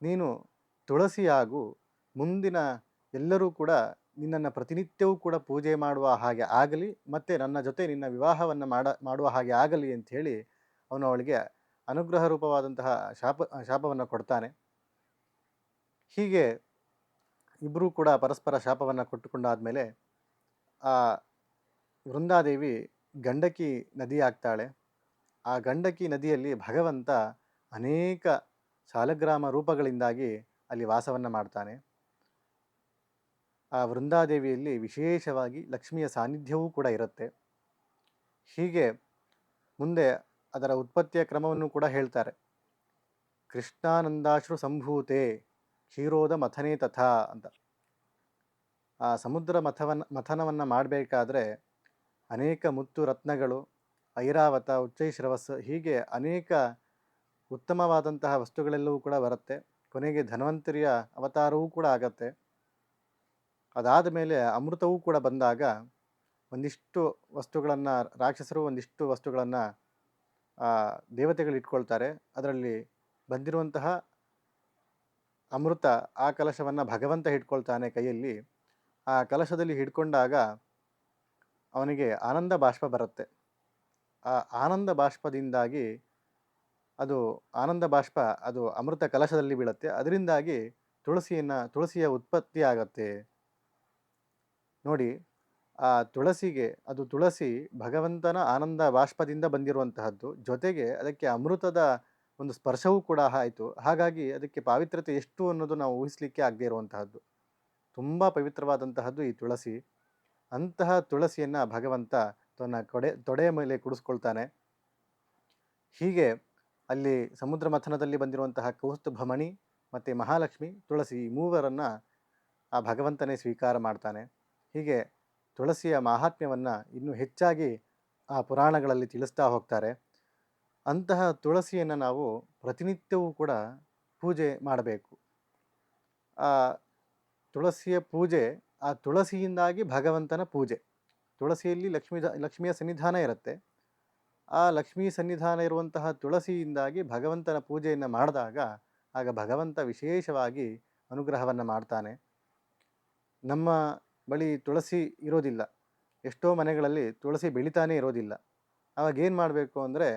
ನೀನು ತುಳಸಿಯಾಗು, ಮುಂದಿನ ಎಲ್ಲರೂ ಕೂಡ ನಿನ್ನನ್ನು ಪ್ರತಿನಿತ್ಯವೂ ಕೂಡ ಪೂಜೆ ಮಾಡುವ ಹಾಗೆ ಆಗಲಿ, ಮತ್ತು ನನ್ನ ಜೊತೆ ನಿನ್ನ ವಿವಾಹವನ್ನು ಮಾಡ, ಮಾಡುವ ಹಾಗೆ ಆಗಲಿ ಅಂತ ಹೇಳಿ ಅವನು ಅವಳಿಗೆ ಅನುಗ್ರಹ ರೂಪವಾದಂತಹ ಶಾಪ, ಶಾಪವನ್ನು ಕೊಡ್ತಾನೆ. ಹೀಗೆ ಇಬ್ಬರೂ ಕೂಡ ಪರಸ್ಪರ ಶಾಪವನ್ನು ಕೊಟ್ಟುಕೊಂಡಾದಮೇಲೆ, ಆ ವೃಂದಾದೇವಿ ಗಂಡಕಿ ನದಿ ಆಗ್ತಾಳೆ. ಆ ಗಂಡಕಿ ನದಿಯಲ್ಲಿ ಭಗವಂತ ಅನೇಕ ಶಾಲಗ್ರಾಮ ರೂಪಗಳಿಂದಾಗಿ ಅಲ್ಲಿ ವಾಸವನ್ನು ಮಾಡ್ತಾನೆ. ಆ ವೃಂದಾದೇವಿಯಲ್ಲಿ ವಿಶೇಷವಾಗಿ ಲಕ್ಷ್ಮಿಯ ಸಾನ್ನಿಧ್ಯವೂ ಕೂಡ ಇರುತ್ತೆ. ಹೀಗೆ ಮುಂದೆ ಅದರ ಉತ್ಪತ್ತಿಯ ಕ್ರಮವನ್ನು ಕೂಡ ಹೇಳ್ತಾರೆ. ಕೃಷ್ಣಾನಂದಾಶ್ರು ಸಂಭೂತೆ ಕ್ಷೀರೋದ ಮಥನೇ ತಥಾ ಅಂತ. ಆ ಸಮುದ್ರ ಮಥವನ್ನು ಮಥನವನ್ನು ಮಾಡಬೇಕಾದ್ರೆ ಅನೇಕ ಮುತ್ತು ರತ್ನಗಳು, ಐರಾವತ ಉಚ್ಚೈಶ್ರವಸ್ ಹೀಗೆ ಅನೇಕ ಉತ್ತಮವಾದಂತಹ ವಸ್ತುಗಳೆಲ್ಲವೂ ಕೂಡ ಬರುತ್ತೆ. ಕೊನೆಗೆ ಧನ್ವಂತರಿಯ ಅವತಾರವೂ ಕೂಡ ಆಗತ್ತೆ. ಅದಾದ ಮೇಲೆ ಅಮೃತವೂ ಕೂಡ ಬಂದಾಗ ಒಂದಿಷ್ಟು ವಸ್ತುಗಳನ್ನು, ರಾಕ್ಷಸರು ಒಂದಿಷ್ಟು ವಸ್ತುಗಳನ್ನು ದೇವತೆಗಳು ಇಟ್ಕೊಳ್ತಾರೆ ಅದರಲ್ಲಿ ಬಂದಿರುವಂತಹ ಅಮೃತ ಆ ಕಲಶವನ್ನು ಭಗವಂತ ಹಿಡ್ಕೊಳ್ತಾನೆ ಕೈಯಲ್ಲಿ. ಆ ಕಲಶದಲ್ಲಿ ಹಿಡ್ಕೊಂಡಾಗ ಅವನಿಗೆ ಆನಂದ ಬಾಷ್ಪ ಬರುತ್ತೆ. ಆ ಆನಂದ ಬಾಷ್ಪದಿಂದಾಗಿ ಅದು ಆನಂದ ಬಾಷ್ಪ ಅದು ಅಮೃತ ಕಲಶದಲ್ಲಿ ಬೀಳುತ್ತೆ. ಅದರಿಂದಾಗಿ ತುಳಸಿಯನ್ನು, ತುಳಸಿಯ ಉತ್ಪತ್ತಿ ಆಗತ್ತೆ. ನೋಡಿ, ಆ ತುಳಸಿಗೆ, ಅದು ತುಳಸಿ ಭಗವಂತನ ಆನಂದ ಬಾಷ್ಪದಿಂದ ಬಂದಿರುವಂತಹದ್ದು. ಜೊತೆಗೆ ಅದಕ್ಕೆ ಅಮೃತದ ಒಂದು ಸ್ಪರ್ಶವೂ ಕೂಡ ಆಯಿತು. ಹಾಗಾಗಿ ಅದಕ್ಕೆ ಪಾವಿತ್ರತೆ ಎಷ್ಟು ಅನ್ನೋದು ನಾವು ಊಹಿಸಲಿಕ್ಕೆ ಆಗದೇ ಇರುವಂತಹದ್ದು. ತುಂಬ ಪವಿತ್ರವಾದಂತಹದ್ದು ಈ ತುಳಸಿ. ಅಂತಹ ತುಳಸಿಯನ್ನು ಭಗವಂತ ತನ್ನ ಕೊಡೆ, ತೊಡೆಯ ಮೇಲೆ ಕುಡಿಸ್ಕೊಳ್ತಾನೆ. ಹೀಗೆ ಅಲ್ಲಿ ಸಮುದ್ರ ಮಥನದಲ್ಲಿ ಬಂದಿರುವಂತಹ ಕೌಸ್ತುಭಮಣಿ ಮತ್ತು ಮಹಾಲಕ್ಷ್ಮಿ, ತುಳಸಿ ಈ ಮೂವರನ್ನು ಆ ಭಗವಂತನೇ ಸ್ವೀಕಾರ ಮಾಡ್ತಾನೆ. ಹೀಗೆ ತುಳಸಿಯ ಮಾಹಾತ್ಮ್ಯವನ್ನು ಇನ್ನೂ ಹೆಚ್ಚಾಗಿ ಆ ಪುರಾಣಗಳಲ್ಲಿ ತಿಳಿಸ್ತಾ ಹೋಗ್ತಾರೆ. ಅಂತಹ ತುಳಸಿಯನ್ನು ನಾವು ಪ್ರತಿನಿತ್ಯವೂ ಕೂಡ ಪೂಜೆ ಮಾಡಬೇಕು. ಆ ತುಳಸಿಯ ಪೂಜೆ, ಆ ತುಳಸಿಯಿಂದಾಗಿ ಭಗವಂತನ ಪೂಜೆ. ತುಳಸಿಯಲ್ಲಿ ಲಕ್ಷ್ಮೀ ಲಕ್ಷ್ಮಿಯ ಸನ್ನಿಧಾನ ಇರುತ್ತೆ. ಆ ಲಕ್ಷ್ಮೀ ಸನ್ನಿಧಾನ ಇರುವಂತಹ ತುಳಸಿಯಿಂದಾಗಿ ಭಗವಂತನ ಪೂಜೆಯನ್ನು ಮಾಡಿದಾಗ ಆಗ ಭಗವಂತ ವಿಶೇಷವಾಗಿ ಅನುಗ್ರಹವನ್ನು ಮಾಡ್ತಾನೆ. ನಮ್ಮ ಬಳಿ ತುಳಸಿ ಇರೋದಿಲ್ಲ. ಎಷ್ಟೋ ಮನೆಗಳಲ್ಲಿ ತುಳಸಿ ಬೆಳಿತಾನೇ ಇರೋದಿಲ್ಲ. ಆವಾಗ ಏನು ಮಾಡಬೇಕು ಅಂದರೆ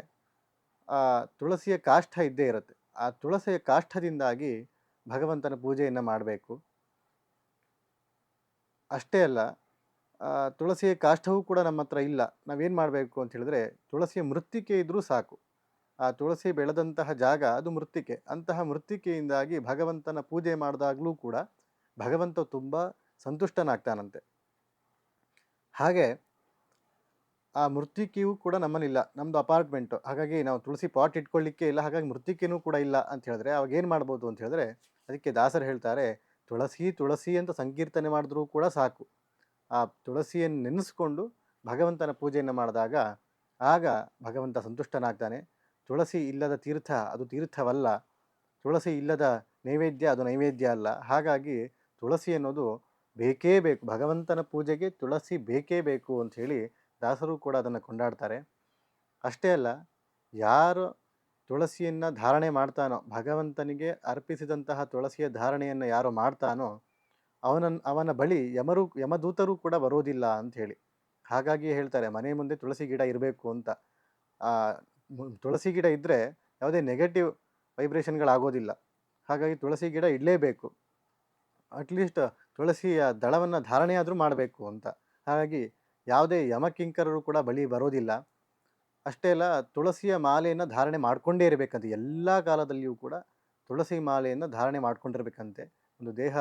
ಆ ತುಳಸಿಯ ಕಾಷ್ಠ ಇದ್ದೇ ಇರುತ್ತೆ. ಆ ತುಳಸಿಯ ಕಾಷ್ಠದಿಂದಾಗಿ ಭಗವಂತನ ಪೂಜೆಯನ್ನು ಮಾಡಬೇಕು. ಅಷ್ಟೇ ಅಲ್ಲ ತುಳಸಿಯ ಕಾಷ್ಠವೂ ಕೂಡ ನಮ್ಮ ಹತ್ರ ಇಲ್ಲ. ನಾವೇನು ಮಾಡಬೇಕು ಅಂತ ಹೇಳಿದ್ರೆ, ತುಳಸಿಯ ಮೃತ್ತಿಕೆ ಇದ್ದರೂ ಸಾಕು. ಆ ತುಳಸಿ ಬೆಳೆದಂತಹ ಜಾಗ ಅದು ಮೃತ್ತಿಕೆ. ಅಂತಹ ಮೃತ್ತಿಕೆಯಿಂದಾಗಿ ಭಗವಂತನ ಪೂಜೆ ಮಾಡಿದಾಗಲೂ ಕೂಡ ಭಗವಂತ ತುಂಬ ಸಂತುಷ್ಟನಾಗ್ತಾನಂತೆ. ಹಾಗೆ ಆ ಮೃತ್ತಿಕೆಯೂ ಕೂಡ ನಮ್ಮಲ್ಲಿಲ್ಲ ನಮ್ಮದು ಅಪಾರ್ಟ್ಮೆಂಟು. ಹಾಗಾಗಿ ನಾವು ತುಳಸಿ ಪಾಟ್ ಇಟ್ಕೊಳ್ಳಿಕ್ಕೆ ಇಲ್ಲ, ಹಾಗಾಗಿ ಮೃತ್ತಿಕೆನೂ ಕೂಡ ಇಲ್ಲ ಅಂತ ಹೇಳಿದ್ರೆ, ಅವಾಗ ಏನು ಮಾಡ್ಬೋದು ಅಂತ ಹೇಳಿದ್ರೆ, ಅದಕ್ಕೆ ದಾಸರು ಹೇಳ್ತಾರೆ, ತುಳಸಿ ತುಳಸಿ ಅಂತ ಸಂಕೀರ್ತನೆ ಮಾಡಿದ್ರೂ ಕೂಡ ಸಾಕು. ಆ ತುಳಸಿಯನ್ನು ನೆನೆಸ್ಕೊಂಡು ಭಗವಂತನ ಪೂಜೆಯನ್ನು ಮಾಡಿದಾಗ, ಆಗ ಭಗವಂತ ಸಂತುಷ್ಟನಾಗ್ತಾನೆ. ತುಳಸಿ ಇಲ್ಲದ ತೀರ್ಥ, ಅದು ತೀರ್ಥವಲ್ಲ. ತುಳಸಿ ಇಲ್ಲದ ನೈವೇದ್ಯ, ಅದು ನೈವೇದ್ಯ ಅಲ್ಲ. ಹಾಗಾಗಿ ತುಳಸಿ ಅನ್ನೋದು ಬೇಕೇ ಬೇಕು. ಭಗವಂತನ ಪೂಜೆಗೆ ತುಳಸಿ ಬೇಕೇ ಬೇಕು ಅಂಥೇಳಿ ದಾಸರು ಕೂಡ ಅದನ್ನು ಕೊಂಡಾಡ್ತಾರೆ. ಅಷ್ಟೇ ಅಲ್ಲ, ಯಾರು ತುಳಸಿಯನ್ನು ಧಾರಣೆ ಮಾಡ್ತಾನೋ, ಭಗವಂತನಿಗೆ ಅರ್ಪಿಸಿದಂತಹ ತುಳಸಿಯ ಧಾರಣೆಯನ್ನು ಯಾರು ಮಾಡ್ತಾನೋ ಅವನ ಅವನ ಬಳಿ ಯಮರು, ಯಮದೂತರು ಕೂಡ ಬರೋದಿಲ್ಲ ಅಂತ ಹೇಳಿ. ಹಾಗಾಗಿ ಹೇಳ್ತಾರೆ, ಮನೆ ಮುಂದೆ ತುಳಸಿ ಗಿಡ ಇರಬೇಕು ಅಂತ. ತುಳಸಿ ಗಿಡ ಇದ್ದರೆ ಯಾವುದೇ ನೆಗೆಟಿವ್ ವೈಬ್ರೇಷನ್ಗಳಾಗೋದಿಲ್ಲ ಹಾಗಾಗಿ ತುಳಸಿ ಗಿಡ ಇಡಲೇಬೇಕು. ಅಟ್ಲೀಸ್ಟ್ ತುಳಸಿಯ ದಳವನ್ನು ಧಾರಣೆಯಾದರೂ ಮಾಡಬೇಕು ಅಂತ. ಹಾಗಾಗಿ ಯಾವುದೇ ಯಮಕಿಂಕರರು ಕೂಡ ಬಳಿ ಬರೋದಿಲ್ಲ. ಅಷ್ಟೇ ಅಲ್ಲ, ತುಳಸಿಯ ಮಾಲೆಯನ್ನು ಧಾರಣೆ ಮಾಡಿಕೊಂಡೇ ಇರಬೇಕಂತೆ. ಎಲ್ಲ ಕಾಲದಲ್ಲಿಯೂ ಕೂಡ ತುಳಸಿ ಮಾಲೆಯನ್ನು ಧಾರಣೆ ಮಾಡ್ಕೊಂಡಿರ್ಬೇಕಂತೆ. ಒಂದು ದೇಹ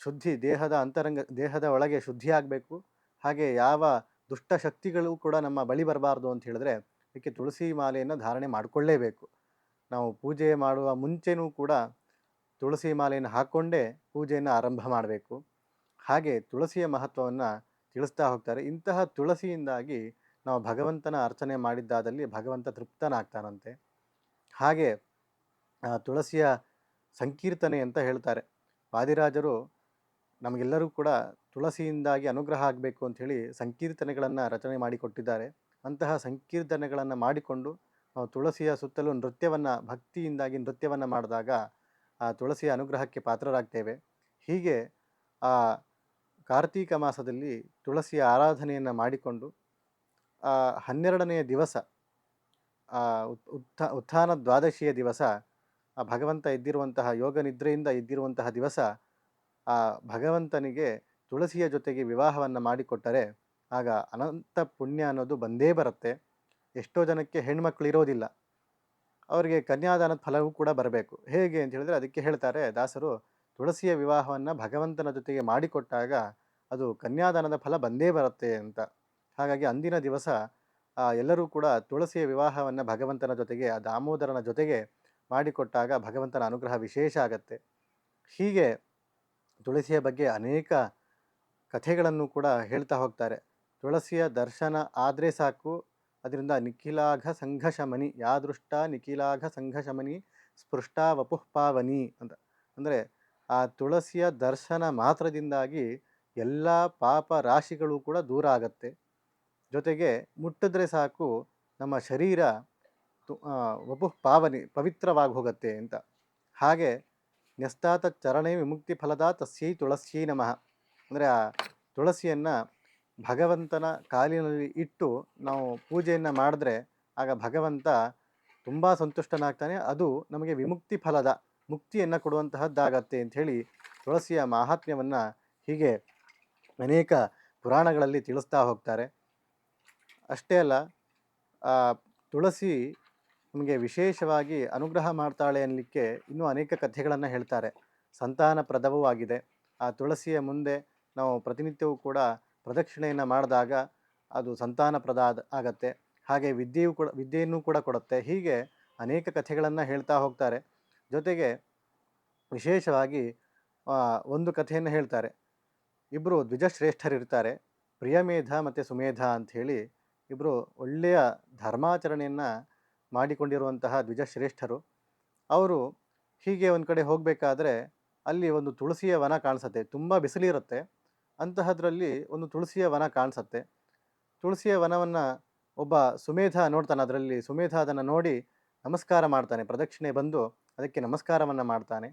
ಶುದ್ಧಿ, ದೇಹದ ಅಂತರಂಗ, ದೇಹದ ಒಳಗೆ ಶುದ್ಧಿ ಆಗಬೇಕು. ಹಾಗೆ ಯಾವ ದುಷ್ಟ ಶಕ್ತಿಗಳು ಕೂಡ ನಮ್ಮ ಬಳಿ ಬರಬಾರ್ದು ಅಂತ ಹೇಳಿದ್ರೆ, ಅದಕ್ಕೆ ತುಳಸಿ ಮಾಲೆಯನ್ನು ಧಾರಣೆ ಮಾಡಿಕೊಳ್ಳೇಬೇಕು. ನಾವು ಪೂಜೆ ಮಾಡುವ ಮುಂಚೆನೂ ಕೂಡ ತುಳಸಿ ಮಾಲೆಯನ್ನು ಹಾಕ್ಕೊಂಡೇ ಪೂಜೆಯನ್ನು ಆರಂಭ ಮಾಡಬೇಕು. ಹಾಗೆ ತುಳಸಿಯ ಮಹತ್ವವನ್ನು ತಿಳಿಸ್ತಾ ಹೋಗ್ತಾರೆ. ಇಂತಹ ತುಳಸಿಯಿಂದಾಗಿ ನಾವು ಭಗವಂತನ ಅರ್ಚನೆ ಮಾಡಿದ್ದಾದಲ್ಲಿ ಭಗವಂತ ತೃಪ್ತನಾಗ್ತಾನಂತೆ. ಹಾಗೆ ತುಳಸಿಯ ಸಂಕೀರ್ತನೆ ಅಂತ ಹೇಳ್ತಾರೆ. ವಾದಿರಾಜರು ನಮಗೆಲ್ಲರೂ ಕೂಡ ತುಳಸಿಯಿಂದಾಗಿ ಅನುಗ್ರಹ ಆಗಬೇಕು ಅಂಥೇಳಿ ಸಂಕೀರ್ತನೆಗಳನ್ನು ರಚನೆ ಮಾಡಿಕೊಟ್ಟಿದ್ದಾರೆ. ಅಂತಹ ಸಂಕೀರ್ತನೆಗಳನ್ನು ಮಾಡಿಕೊಂಡು ನಾವು ತುಳಸಿಯ ಸುತ್ತಲೂ ನೃತ್ಯವನ್ನು, ಭಕ್ತಿಯಿಂದಾಗಿ ನೃತ್ಯವನ್ನು ಮಾಡಿದಾಗ ಆ ತುಳಸಿಯ ಅನುಗ್ರಹಕ್ಕೆ ಪಾತ್ರರಾಗ್ತೇವೆ. ಹೀಗೆ ಆ ಕಾರ್ತೀಕ ಮಾಸದಲ್ಲಿ ತುಳಸಿಯ ಆರಾಧನೆಯನ್ನು ಮಾಡಿಕೊಂಡು ಹನ್ನೆರಡನೆಯ ದಿವಸ ಉತ್ಥ, ಉತ್ಥಾನ ದ್ವಾದಶಿಯ ದಿವಸ, ಆ ಭಗವಂತ ಎದ್ದಿರುವಂತಹ ಯೋಗ ನಿದ್ರೆಯಿಂದ ಎದ್ದಿರುವಂತಹ ದಿವಸ, ಆ ಭಗವಂತನಿಗೆ ತುಳಸಿಯ ಜೊತೆಗೆ ವಿವಾಹವನ್ನು ಮಾಡಿಕೊಟ್ಟರೆ ಆಗ ಅನಂತ ಪುಣ್ಯ ಅನ್ನೋದು ಬಂದೇ ಬರುತ್ತೆ. ಎಷ್ಟೋ ಜನಕ್ಕೆ ಹೆಣ್ಮಕ್ಳು ಇರೋದಿಲ್ಲ. ಅವರಿಗೆ ಕನ್ಯಾದಾನದ ಫಲವೂ ಕೂಡ ಬರಬೇಕು. ಹೇಗೆ ಅಂತ ಹೇಳಿದ್ರೆ ಅದಕ್ಕೆ ಹೇಳ್ತಾರೆ ದಾಸರು ತುಳಸಿಯ ವಿವಾಹವನ್ನು ಭಗವಂತನ ಜೊತೆಗೆ ಮಾಡಿಕೊಟ್ಟಾಗ ಅದು ಕನ್ಯಾದಾನದ ಫಲ ಬಂದೇ ಬರುತ್ತೆ ಅಂತ. ಹಾಗಾಗಿ ಅಂದಿನ ದಿವಸ ಎಲ್ಲರೂ ಕೂಡ ತುಳಸಿಯ ವಿವಾಹವನ್ನು ಭಗವಂತನ ಜೊತೆಗೆ, ಆ ದಾಮೋದರನ ಜೊತೆಗೆ ಮಾಡಿಕೊಟ್ಟಾಗ ಭಗವಂತನ ಅನುಗ್ರಹ ವಿಶೇಷ ಆಗತ್ತೆ. ಹೀಗೆ ತುಳಸಿಯ ಬಗ್ಗೆ ಅನೇಕ ಕಥೆಗಳನ್ನು ಕೂಡ ಹೇಳ್ತಾ ಹೋಗ್ತಾರೆ. ತುಳಸಿಯ ದರ್ಶನ ಆದರೆ ಸಾಕು, ಅದರಿಂದ ನಿಖಿಲಾಘ ಸಂಘಶಮನಿ, ಯಾದೃಷ್ಟ ನಿಖಿಲಾಘ ಸಂಘಶಮನಿ ಸ್ಪೃಷ್ಟ ವಪುಃ ಪಾವನಿ ಅಂತ. ಅಂದರೆ ಆ ತುಳಸಿಯ ದರ್ಶನ ಮಾತ್ರದಿಂದಾಗಿ ಎಲ್ಲ ಪಾಪ ರಾಶಿಗಳು ಕೂಡ ದೂರ ಆಗತ್ತೆ. ಜೊತೆಗೆ ಮುಟ್ಟಿದ್ರೆ ಸಾಕು ನಮ್ಮ ಶರೀರ ವಪುಃ, ಪಾವನಿ, ಪವಿತ್ರವಾಗಿ ಹೋಗುತ್ತೆ ಅಂತ. ಹಾಗೆ ನ್ಯಸ್ತಾತ ಚರಣೆ ವಿಮುಕ್ತಿ ಫಲದ ತಸ್ಯೈ ತುಳಸ್ಯೈ ನಮಃ. ಅಂದರೆ ಆ ತುಳಸಿಯನ್ನು ಭಗವಂತನ ಕಾಲಿನಲ್ಲಿ ಇಟ್ಟು ನಾವು ಪೂಜೆಯನ್ನು ಮಾಡಿದ್ರೆ ಆಗ ಭಗವಂತ ತುಂಬ ಸಂತುಷ್ಟನಾಗ್ತಾನೆ. ಅದು ನಮಗೆ ವಿಮುಕ್ತಿ ಫಲದ ಮುಕ್ತಿಯನ್ನು ಕೊಡುವಂತಹದ್ದಾಗತ್ತೆ ಹೇಳಿ ತುಳಸಿಯ ಮಾಹಾತ್ಮ್ಯವನ್ನು ಹೀಗೆ ಅನೇಕ ಪುರಾಣಗಳಲ್ಲಿ ತಿಳಿಸ್ತಾ ಹೋಗ್ತಾರೆ. ಅಷ್ಟೇ ಅಲ್ಲ ತುಳಸಿ ನಮಗೆ ವಿಶೇಷವಾಗಿ ಅನುಗ್ರಹ ಮಾಡ್ತಾಳೆ ಅನ್ನಲಿಕ್ಕೆ ಇನ್ನೂ ಅನೇಕ ಕಥೆಗಳನ್ನು ಹೇಳ್ತಾರೆ. ಸಂತಾನ ಪ್ರದವೂ ಆಗಿದೆ. ಆ ತುಳಸಿಯ ಮುಂದೆ ನಾವು ಪ್ರತಿನಿತ್ಯವೂ ಕೂಡ ಪ್ರದಕ್ಷಿಣೆಯನ್ನು ಮಾಡಿದಾಗ ಅದು ಸಂತಾನಪ್ರದ ಆಗತ್ತೆ. ಹಾಗೆ ವಿದ್ಯೆಯೂ ಕೂಡ, ವಿದ್ಯೆಯನ್ನು ಕೂಡ ಕೊಡುತ್ತೆ. ಹೀಗೆ ಅನೇಕ ಕಥೆಗಳನ್ನು ಹೇಳ್ತಾ ಹೋಗ್ತಾರೆ. ಜೊತೆಗೆ ವಿಶೇಷವಾಗಿ ಒಂದು ಕಥೆಯನ್ನು ಹೇಳ್ತಾರೆ. ಇಬ್ಬರು ದ್ವಿಜಶ್ರೇಷ್ಠರಿರ್ತಾರೆ. ಪ್ರಿಯಮೇಧ ಮತ್ತು ಸುಮೇಧ ಅಂಥೇಳಿ ಇಬ್ಬರು ಒಳ್ಳೆಯ ಧರ್ಮಾಚರಣೆಯನ್ನು ಮಾಡಿಕೊಂಡಿರುವಂತಹ ದ್ವಿಜಶ್ರೇಷ್ಠರು. ಅವರು ಹೀಗೆ ಒಂದು ಕಡೆ ಹೋಗಬೇಕಾದ್ರೆ ಅಲ್ಲಿ ಒಂದು ತುಳಸಿಯ ವನ ಕಾಣಿಸುತ್ತೆ. ತುಂಬ ಬಿಸಿಲಿರುತ್ತೆ. ಅಂತಹದ್ರಲ್ಲಿ ಒಂದು ತುಳಸಿಯ ವನ ಕಾಣಿಸುತ್ತೆ. ತುಳಸಿಯ ವನವನ್ನು ಒಬ್ಬ ಸುಮೇಧ ನೋಡ್ತಾನೆ. ಅದರಲ್ಲಿ ಸುಮೇಧ ಅದನ್ನು ನೋಡಿ ನಮಸ್ಕಾರ ಮಾಡ್ತಾನೆ. ಪ್ರದಕ್ಷಿಣೆ ಬಂದು ಅದಕ್ಕೆ ನಮಸ್ಕಾರವನ್ನು ಮಾಡ್ತಾನೆ.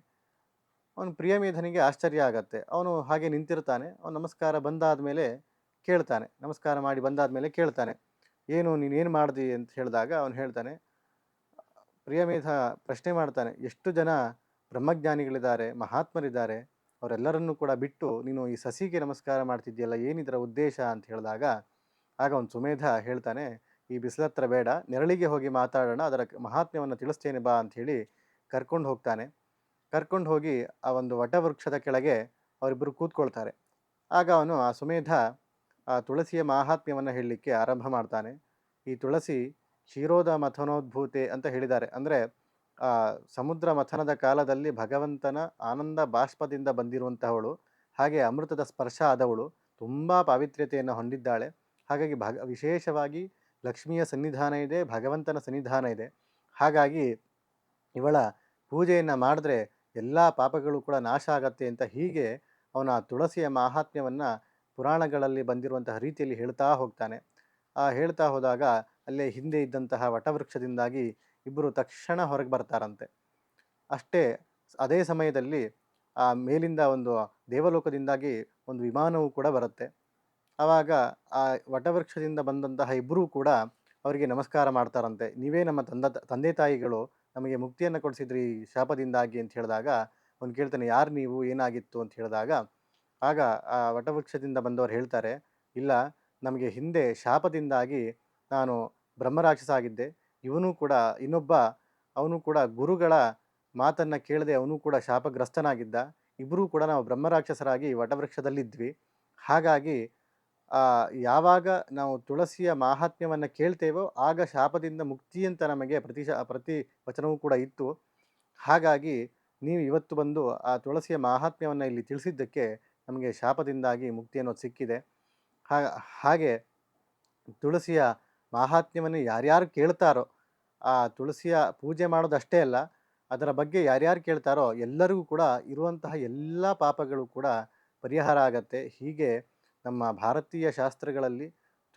ಅವನು ಪ್ರಿಯಮೇಧನಿಗೆ ಆಶ್ಚರ್ಯ ಆಗತ್ತೆ. ಅವನು ಹಾಗೆ ನಿಂತಿರ್ತಾನೆ. ಅವನು ನಮಸ್ಕಾರ ಬಂದಾದ ಮೇಲೆ ಕೇಳ್ತಾನೆ. ನಮಸ್ಕಾರ ಮಾಡಿ ಬಂದಾದ ಮೇಲೆ ಕೇಳ್ತಾನೆ. ಏನು ನೀನೇನು ಮಾಡ್ದಿ ಅಂತ ಹೇಳಿದಾಗ ಅವನು ಹೇಳ್ತಾನೆ ಪ್ರಿಯಮೇಧ ಪ್ರಶ್ನೆ ಮಾಡ್ತಾನೆ, ಎಷ್ಟು ಜನ ಬ್ರಹ್ಮಜ್ಞಾನಿಗಳಿದ್ದಾರೆ, ಮಹಾತ್ಮರಿದ್ದಾರೆ, ಅವರೆಲ್ಲರನ್ನೂ ಕೂಡ ಬಿಟ್ಟು ನೀನು ಈ ಸಸಿಗೆ ನಮಸ್ಕಾರ ಮಾಡ್ತಿದ್ದೀಯಲ್ಲ, ಏನಿದರ ಉದ್ದೇಶ? ಅಂತ ಹೇಳಿದಾಗ, ಆಗ ಅವನು ಸುಮೇಧ ಹೇಳ್ತಾನೆ, ಈ ಬಿಸಿಲತ್ರ ಬೇಡ, ನೆರಳಿಗೆ ಹೋಗಿ ಮಾತಾಡೋಣ, ಅದರ ಮಹಾತ್ಮ್ಯವನ್ನು ತಿಳಿಸ್ತೇನೆ ಬಾ ಅಂಥೇಳಿ ಕರ್ಕೊಂಡು ಹೋಗ್ತಾನೆ. ಕರ್ಕೊಂಡು ಹೋಗಿ ಆ ಒಂದು ವಟವೃಕ್ಷದ ಕೆಳಗೆ ಅವರಿಬ್ಬರು ಕೂತ್ಕೊಳ್ತಾರೆ. ಆಗ ಅವನು ಆ ಸುಮೇಧ ಆ ತುಳಸಿಯ ಮಾಹಾತ್ಮ್ಯವನ್ನು ಹೇಳಲಿಕ್ಕೆ ಆರಂಭ ಮಾಡ್ತಾನೆ. ಈ ತುಳಸಿ ಕ್ಷೀರೋದ ಮಥನೋದ್ಭೂತೆ ಅಂತ ಹೇಳಿದ್ದಾರೆ. ಅಂದರೆ ಸಮುದ್ರ ಮಥನದ ಕಾಲದಲ್ಲಿ ಭಗವಂತನ ಆನಂದ ಬಾಷ್ಪದಿಂದ ಬಂದಿರುವಂತಹವಳು. ಹಾಗೆ ಅಮೃತದ ಸ್ಪರ್ಶ ಆದವಳು. ತುಂಬ ಪಾವಿತ್ರ್ಯತೆಯನ್ನು ಹೊಂದಿದ್ದಾಳೆ. ಹಾಗಾಗಿ ಭಗ, ವಿಶೇಷವಾಗಿ ಲಕ್ಷ್ಮಿಯ ಸನ್ನಿಧಾನ ಇದೆ, ಭಗವಂತನ ಸನ್ನಿಧಾನ ಇದೆ. ಹಾಗಾಗಿ ಇವಳ ಪೂಜೆಯನ್ನು ಮಾಡಿದ್ರೆ ಎಲ್ಲ ಪಾಪಗಳು ಕೂಡ ನಾಶ ಆಗತ್ತೆ ಅಂತ ಹೀಗೆ ಅವನ ತುಳಸಿಯ ಮಾಹಾತ್ಮ್ಯವನ್ನು ಪುರಾಣಗಳಲ್ಲಿ ಬಂದಿರುವಂತಹ ರೀತಿಯಲ್ಲಿ ಹೇಳ್ತಾ ಹೋಗ್ತಾನೆ. ಆ ಹೇಳ್ತಾ ಹೋದಾಗ ಅಲ್ಲೇ ಹಿಂದೆ ಇದ್ದಂತಹ ವಟವೃಕ್ಷದಿಂದಾಗಿ ಇಬ್ಬರು ತಕ್ಷಣ ಹೊರಗೆ ಬರ್ತಾರಂತೆ. ಅಷ್ಟೇ ಅದೇ ಸಮಯದಲ್ಲಿ ಆ ಮೇಲಿಂದ ಒಂದು ದೇವಲೋಕದಿಂದಾಗಿ ಒಂದು ವಿಮಾನವು ಕೂಡ ಬರುತ್ತೆ. ಆವಾಗ ಆ ವಟವೃಕ್ಷದಿಂದ ಬಂದಂತಹ ಇಬ್ಬರೂ ಕೂಡ ಅವರಿಗೆ ನಮಸ್ಕಾರ ಮಾಡ್ತಾರಂತೆ. ನೀವೇ ನಮ್ಮ ತಂದ, ತಂದೆ ತಾಯಿಗಳು ನಮಗೆ ಮುಕ್ತಿಯನ್ನು ಕೊಡಿಸಿದ್ರಿ ಈ ಶಾಪದಿಂದಾಗಿ ಅಂತ ಹೇಳಿದಾಗ, ಅವನು ಕೇಳ್ತಾನೆ, ಯಾರು ನೀವು? ಏನಾಗಿತ್ತು? ಅಂತ ಹೇಳಿದಾಗ, ಆಗ ಆ ವಟವೃಕ್ಷದಿಂದ ಬಂದವರು ಹೇಳ್ತಾರೆ, ಇಲ್ಲ, ನಮಗೆ ಹಿಂದೆ ಶಾಪದಿಂದಾಗಿ ನಾನು ಬ್ರಹ್ಮರಾಕ್ಷಸ ಆಗಿದ್ದೆ. ಇವನು ಕೂಡ, ಇನ್ನೊಬ್ಬ, ಅವನು ಕೂಡ ಗುರುಗಳ ಮಾತನ್ನು ಕೇಳದೆ ಅವನು ಕೂಡ ಶಾಪಗ್ರಸ್ತನಾಗಿದ್ದ. ಇಬ್ಬರೂ ಕೂಡ ನಾವು ಬ್ರಹ್ಮರಾಕ್ಷಸರಾಗಿ ವಟವೃಕ್ಷದಲ್ಲಿದ್ವಿ. ಹಾಗಾಗಿ ಯಾವಾಗ ನಾವು ತುಳಸಿಯ ಮಾಹಾತ್ಮ್ಯವನ್ನು ಕೇಳ್ತೇವೋ ಆಗ ಶಾಪದಿಂದ ಮುಕ್ತಿ ಅಂತ ನಮಗೆ ಪ್ರತಿ ಪ್ರತಿ ವಚನವೂ ಕೂಡ ಇತ್ತು. ಹಾಗಾಗಿ ನೀವು ಇವತ್ತು ಬಂದು ಆ ತುಳಸಿಯ ಮಾಹಾತ್ಮ್ಯವನ್ನು ಇಲ್ಲಿ ತಿಳಿಸಿದ್ದಕ್ಕೆ ನಮಗೆ ಶಾಪದಿಂದಾಗಿ ಮುಕ್ತಿ ಅನ್ನೋದು ಸಿಕ್ಕಿದೆ. ಹಾಗೆ ತುಳಸಿಯ ಮಾಹಾತ್ಮ್ಯವನ್ನು ಯಾರ್ಯಾರು ಕೇಳ್ತಾರೋ, ಆ ತುಳಸಿಯ ಪೂಜೆ ಮಾಡೋದಷ್ಟೇ ಅಲ್ಲ, ಅದರ ಬಗ್ಗೆ ಯಾರ್ಯಾರು ಕೇಳ್ತಾರೋ ಎಲ್ಲರಿಗೂ ಕೂಡ ಇರುವಂತಹ ಎಲ್ಲ ಪಾಪಗಳು ಕೂಡ ಪರಿಹಾರ ಆಗತ್ತೆ. ಹೀಗೆ ನಮ್ಮ ಭಾರತೀಯ ಶಾಸ್ತ್ರಗಳಲ್ಲಿ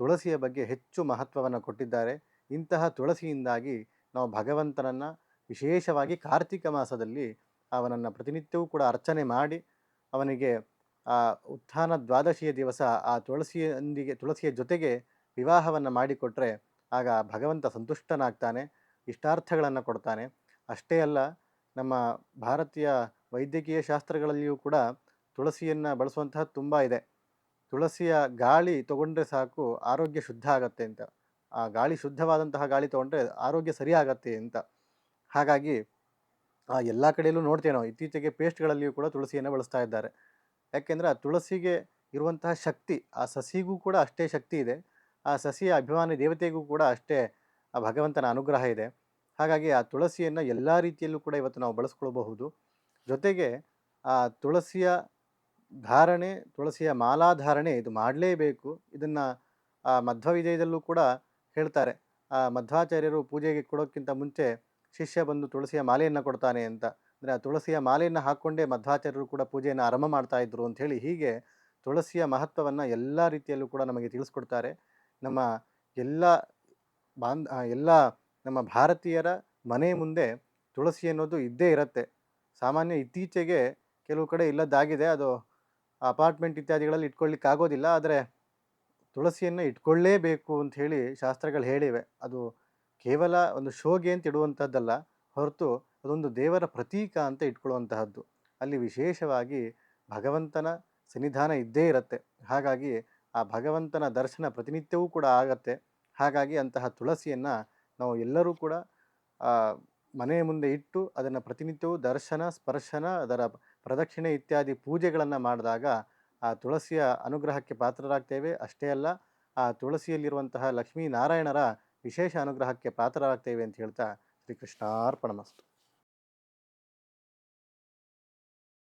ತುಳಸಿಯ ಬಗ್ಗೆ ಹೆಚ್ಚು ಮಹತ್ವವನ್ನು ಕೊಟ್ಟಿದ್ದಾರೆ. ಇಂತಹ ತುಳಸಿಯಿಂದಾಗಿ ನಾವು ಭಗವಂತನನ್ನು ವಿಶೇಷವಾಗಿ ಕಾರ್ತಿಕ ಮಾಸದಲ್ಲಿ ಅವನನ್ನು ಪ್ರತಿನಿತ್ಯವೂ ಕೂಡ ಅರ್ಚನೆ ಮಾಡಿ, ಅವನಿಗೆ ಆ ಉತ್ಥಾನ ದ್ವಾದಶಿಯ ದಿವಸ ಆ ತುಳಸಿಯೊಂದಿಗೆ, ತುಳಸಿಯ ಜೊತೆಗೆ ವಿವಾಹವನ್ನು ಮಾಡಿಕೊಟ್ರೆ ಆಗ ಭಗವಂತ ಸಂತುಷ್ಟನಾಗ್ತಾನೆ, ಇಷ್ಟಾರ್ಥಗಳನ್ನು ಕೊಡ್ತಾನೆ. ಅಷ್ಟೇ ಅಲ್ಲ, ನಮ್ಮ ಭಾರತೀಯ ವೈದ್ಯಕೀಯ ಶಾಸ್ತ್ರಗಳಲ್ಲಿಯೂ ಕೂಡ ತುಳಸಿಯನ್ನು ಬಳಸುವಂತಹ ತುಂಬ ಇದೆ. ತುಳಸಿಯ ಗಾಳಿ ತಗೊಂಡ್ರೆ ಸಾಕು, ಆರೋಗ್ಯ ಶುದ್ಧ ಆಗತ್ತೆ ಅಂತ. ಆ ಗಾಳಿ ಶುದ್ಧವಾದಂತಹ ಗಾಳಿ ತಗೊಂಡ್ರೆ ಆರೋಗ್ಯ ಸರಿ ಆಗತ್ತೆ ಅಂತ. ಹಾಗಾಗಿ ಆ ಎಲ್ಲ ಕಡೆಯಲ್ಲೂ ನೋಡ್ತೇವೆ ನಾವು. ಇತ್ತೀಚೆಗೆ ಪೇಸ್ಟ್ಗಳಲ್ಲಿಯೂ ಕೂಡ ತುಳಸಿಯನ್ನು ಬಳಸ್ತಾ ಇದ್ದಾರೆ. ಯಾಕೆಂದರೆ ಆ ತುಳಸಿಗೆ ಇರುವಂತಹ ಶಕ್ತಿ, ಆ ಸಸಿಗೂ ಕೂಡ ಅಷ್ಟೇ ಶಕ್ತಿ ಇದೆ. ಆ ಸಸಿಯ ಅಭಿಮಾನಿ ದೇವತೆಗೂ ಕೂಡ ಅಷ್ಟೇ ಆ ಭಗವಂತನ ಅನುಗ್ರಹ ಇದೆ. ಹಾಗಾಗಿ ಆ ತುಳಸಿಯನ್ನು ಎಲ್ಲ ರೀತಿಯಲ್ಲೂ ಕೂಡ ಇವತ್ತು ನಾವು ಬಳಸ್ಕೊಳ್ಬಹುದು. ಜೊತೆಗೆ ಆ ತುಳಸಿಯ ಧಾರಣೆ, ತುಳಸಿಯ ಮಾಲಾಧಾರಣೆ ಇದು ಮಾಡಲೇಬೇಕು. ಇದನ್ನು ಮಧ್ವ ವಿಜಯದಲ್ಲೂ ಕೂಡ ಹೇಳ್ತಾರೆ. ಆ, ಮಧ್ವಾಚಾರ್ಯರು ಪೂಜೆಗೆ ಕೊಡೋಕ್ಕಿಂತ ಮುಂಚೆ ಶಿಷ್ಯ ಬಂದು ತುಳಸಿಯ ಮಾಲೆಯನ್ನು ಕೊಡ್ತಾನೆ ಅಂತ. ಅಂದರೆ ಆ ತುಳಸಿಯ ಮಾಲೆಯನ್ನು ಹಾಕ್ಕೊಂಡೇ ಮಧ್ವಾಚಾರ್ಯರು ಕೂಡ ಪೂಜೆಯನ್ನು ಆರಂಭ ಮಾಡ್ತಾ ಇದ್ರು ಅಂತ ಹೇಳಿ ಹೀಗೆ ತುಳಸಿಯ ಮಹತ್ವವನ್ನು ಎಲ್ಲ ರೀತಿಯಲ್ಲೂ ಕೂಡ ನಮಗೆ ತಿಳಿಸ್ಕೊಡ್ತಾರೆ. ನಮ್ಮ ಎಲ್ಲ ಬಾಂಧ ಎಲ್ಲ ನಮ್ಮ ಭಾರತೀಯರ ಮನೆ ಮುಂದೆ ತುಳಸಿ ಅನ್ನೋದು ಇದ್ದೇ ಇರುತ್ತೆ. ಸಾಮಾನ್ಯ ಇತ್ತೀಚೆಗೆ ಕೆಲವು ಕಡೆ ಇಲ್ಲದ್ದಾಗಿದೆ. ಅದು ಅಪಾರ್ಟ್ಮೆಂಟ್ ಇತ್ಯಾದಿಗಳಲ್ಲಿ ಇಟ್ಕೊಳ್ಳಿಕ್ಕೆ ಆಗೋದಿಲ್ಲ ಆದರೆ ತುಳಸಿಯನ್ನು ಇಟ್ಕೊಳ್ಳೇಬೇಕು ಅಂತ ಹೇಳಿ ಶಾಸ್ತ್ರಗಳು ಹೇಳಿವೆ. ಅದು ಕೇವಲ ಒಂದು ಶೋಗೆ ಅಂತ ಇಡುವಂಥದ್ದಲ್ಲ ಹೊರತು ಅದೊಂದು ದೇವರ ಪ್ರತೀಕ ಅಂತ ಇಟ್ಕೊಳ್ಳುವಂತಹದ್ದು. ಅಲ್ಲಿ ವಿಶೇಷವಾಗಿ ಭಗವಂತನ ಸನ್ನಿಧಾನ ಇದ್ದೇ ಇರುತ್ತೆ. ಹಾಗಾಗಿ ಆ ಭಗವಂತನ ದರ್ಶನ ಪ್ರತಿನಿತ್ಯವೂ ಕೂಡ ಆಗತ್ತೆ. ಹಾಗಾಗಿ ಅಂತಹ ತುಳಸಿಯನ್ನು ನಾವು ಎಲ್ಲರೂ ಕೂಡ ಮನೆಯ ಮುಂದೆ ಇಟ್ಟು ಅದನ್ನು ಪ್ರತಿನಿತ್ಯವೂ ದರ್ಶನ, ಸ್ಪರ್ಶನ, ಅದರ ಪ್ರದಕ್ಷಿಣೆ ಇತ್ಯಾದಿ ಪೂಜೆಗಳನ್ನು ಮಾಡಿದಾಗ, ಆ ತುಳಸಿಯ ಅನುಗ್ರಹಕ್ಕೆ ಪಾತ್ರರಾಗ್ತೇವೆ. ಅಷ್ಟೇ ಅಲ್ಲ, ಆ ತುಳಸಿಯಲ್ಲಿರುವಂತಹ ಲಕ್ಷ್ಮೀನಾರಾಯಣರ ವಿಶೇಷ ಅನುಗ್ರಹಕ್ಕೆ ಪಾತ್ರರಾಗ್ತೇವೆ ಅಂತ ಹೇಳ್ತಾ ಶ್ರೀಕೃಷ್ಣಾರ್ಪಣಮಸ್ತು